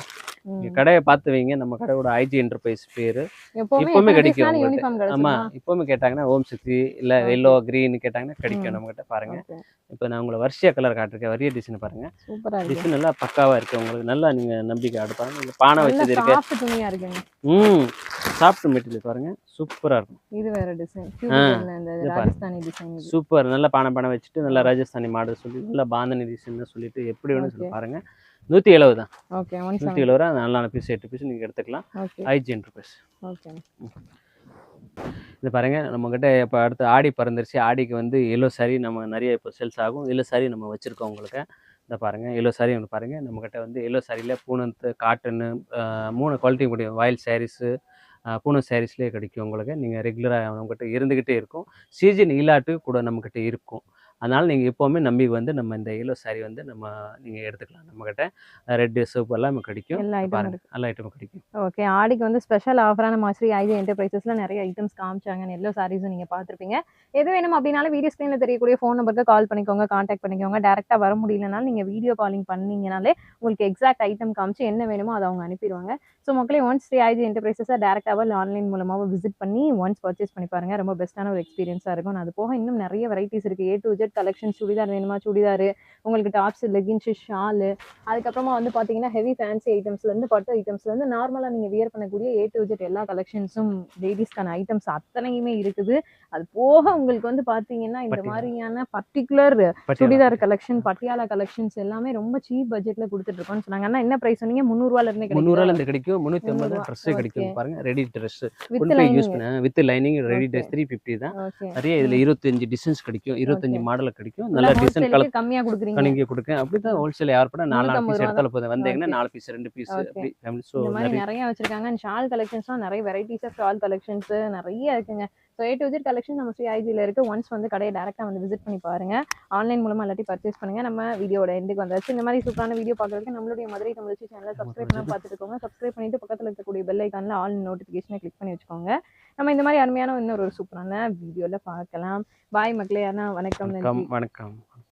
நீங்க கடையை பார்த்து வைங்க நம்ம கடையோட ஐஜி என்டர்பிரைஸ் பேர். இப்பவுமே கிடைக்கும் கிடைக்கும் உங்கள்ட்ட. யூனிஃபார்ம் ஆமா கிடைக்குமா இப்போவுமே கேட்டாங்கன்னா ஓம் சக்தி இல்லை. எல்லோ கிரீன் கேட்டாங்கன்னா கிடைக்கும். நம்மகிட்ட. பாருங்க. ஓகே இப்போ நான் உங்களை வரிசையா கலர் காட்டிருக்கேன். வரிய டிசைன் பாருங்க. சூப்பரா இருக்கு. டிசைன் எல்லாம் பக்காவா இருக்கு. உங்களுக்கு நல்லா நீங்க நம்பிக்கை அடுப்பாங்க. நீங்க பானை நல்ல வச்சது இருக்கு. ம். சாஃப்ட் மெட்டீரியல் பாருங்க. சூப்பரா இருக்கும். இது வேற டிசைன் சூப்பர் நல்ல பானை பானை வச்சுட்டு நல்லா ராஜஸ்தானி மாடல் சொல்லி நல்லா பாந்தனி டிசைன் சொல்லிட்டு எப்படி வேணும் சொல்லி. பாருங்க. நூற்றி எழுபது தான் ஓகே நூற்றி எழுபது ரூபா நல்ல பீஸ் எட்டு பீஸ் நீங்கள் எடுத்துக்கலாம். ஓகே ஐஜி என்டர்பிரைஸ் ஓகே இது பாருங்க நம்மக்கிட்ட இப்போ அடுத்து ஆடி பிறந்துருச்சு. ஆடிக்கு வந்து எல்லோ சாரி நம்ம நிறைய இப்போ சேல்ஸ் ஆகும். எல்லோ சாரி நம்ம வச்சுருக்கோம் உங்களுக்கு. இந்த பாருங்க எல்லோ சாரி ஒன்று பாருங்க. நம்மக்கிட்ட வந்து எல்லோ சாரியில் பூனத்து காட்டனு மூணு குவாலிட்டி முடியும் வாயில் சாரீஸு பூனம் சாரீஸ்லேயே கிடைக்கும் உங்களுக்கு. நீங்கள் ரெகுலராக நம்மக்கிட்ட இருந்துக்கிட்டே இருக்கும். சீசன் இல்லாட்டு கூட நம்மக்கிட்ட இருக்கும். அதனால் நீங்கள் எப்போவுமே நம்பி வந்து நம்ம இந்த எல்லோ சாரி வந்து நம்ம நீங்கள் எடுத்துக்கலாம். நம்மக்கிட்ட ரெட்டு சோப்பு எல்லாமே கிடைக்கும். எல்லா ஐட்டமும் கிடைக்கும். ஓகே ஆடிக்கு வந்து ஸ்பெஷல் ஆஃபரான நம்ம ஸ்ரீ ஐஜி என்டர்பிரைசஸ்ல நிறைய ஐட்டம்ஸ் காமிச்சாங்க. எல்லோ சாரீஸும் நீங்க பார்த்திருப்பீங்க. எது வேணும் அப்படின்னாலும் வீடியோ ஸ்க்ரீன்ல தெரியக்கூடிய ஃபோன் நம்பருக்கு கால் பண்ணிக்கோங்க காண்டாக்ட் பண்ணிக்கோங்க. டேரக்டா வர முடியலனாலும் நீங்க வீடியோ காலிங் பண்ணீங்கனாலே உங்களுக்கு எக்ஸாக்ட் ஐட்டம் காமிச்சு என்ன வேணுமோ அதை அவங்க அனுப்பிடுவாங்க. ஸோ மக்களே ஒன்ஸ் ஸ்ரீ ஐஜி என்டர்பிரைசஸை டேரக்டாவோ இல்லை ஆன்லைன் மூலமாவோ விசிட் பண்ணி ஒன்ஸ் பர்ச்சேஸ் பண்ணி பாருங்க. ரொம்ப பெஸ்ட்டான ஒரு எக்ஸ்பீரியன்ஸாக இருக்கும். அது போக இன்னும் நிறைய வெரைட்டிஸ் இருக்கு. A to Z collection churidar வேணுமா? சுடிதார். உங்களுக்கு டாப்ஸ் லெகின்ஸ் ஷாலு அதுக்கப்புறமா வந்து பார்த்தீங்கன்னா ஹெவி ஃபேன்சி ஐட்டம்ஸ்லேருந்து பட்டு ஐட்டம்ஸ்லேருந்து நார்மலாக நீங்கள் வியர் பண்ணக்கூடிய ஏ டு ஜெட் எல்லா கலெக்ஷன்ஸும் லேடிஸ்க்கான ஐட்டம்ஸ் அத்தனையுமே இருக்குது. அது போக உங்களுக்கு வந்து பார்த்தீங்கன்னா இந்த. மாதிரியான particular. Churidar collection Patiala collections எல்லாமே ரொம்ப சீப் பட்ஜெட்ல கொடுத்துட்டு இருக்கோம்னு சொன்னாங்க. அண்ணா என்ன பிரைஸ் சொன்னீங்க? முந்நூறுவால இருந்து முந்நூறுவால கிடைக்கும். இருந்து கிடைக்கும் முந்நூற்றி ஐம்பது. ட்ரெஸ்ஸு கிடைக்கும். பாருங்க ரெடி ட்ரெஸ் வித் யூஸ் பண்ண. With lining ready. Dress three fifty தான். நிறைய இதுல இருபத்தஞ்சு டிசைன்ஸ் கிடைக்கும். இருபத்தஞ்சு Okay. மாடல் கிடைக்கும். நல்ல டிசைன் கலர் கம்மியா கொடுக்குறீங்க. கணக்கு கொடுக்க அப்படிதான் ஹோல்சேல் யார் படம் நாலு பீஸ் எடுத்தாலும் போதும். வந்தீங்கன்னா. நாலு பீஸ் ரெண்டு பீஸ். அப்படி ஸோ மாதிரி நிறைய வச்சிருக்காங்க. ஷால் கலெக்ஷன்ஸ்லாம் நிறைய வெரைட்டிஸ் ஆஃப் ஷால் கலெக்ஷன்ஸ் நிறைய இருக்குங்க. So A to Z collection நம்ம ஸ்ரீ ஐஜியில் இருக்கு. ஒன்ஸ் வந்து கடையை டேரக்டாக வந்து விசிட் பண்ணி பாருங்க. ஆன்லைன் மூலமா இல்லாட்டி பர்ச்சேஸ் பண்ணுங்க. நம்ம வீடியோட எண்டுக்கு வந்தாச்சு. இந்த மாதிரி சூப்பரான வீடியோ பார்க்கறதுக்கு நம்மளுடைய மதுரை தமிழ்ச்சி சேனலை சப்ஸ்கிரைப் பண்ணி பார்த்துக்கோங்க சப்ஸ்கிரைப் பண்ணிட்டு பக்கத்தில் இருக்கக்கூடிய பெல் ஐக்கானில் ஆல் நோட்டிஃபிகேஷனை கிளிக் பண்ணி வச்சுக்கோங்க. நம்ம இந்த மாதிரி அருமையான இன்னொரு சூப்பரான வீடியோவில் பார்க்கலாம். பாய் மக்களே யாருன்னா வணக்கம் வணக்கம்.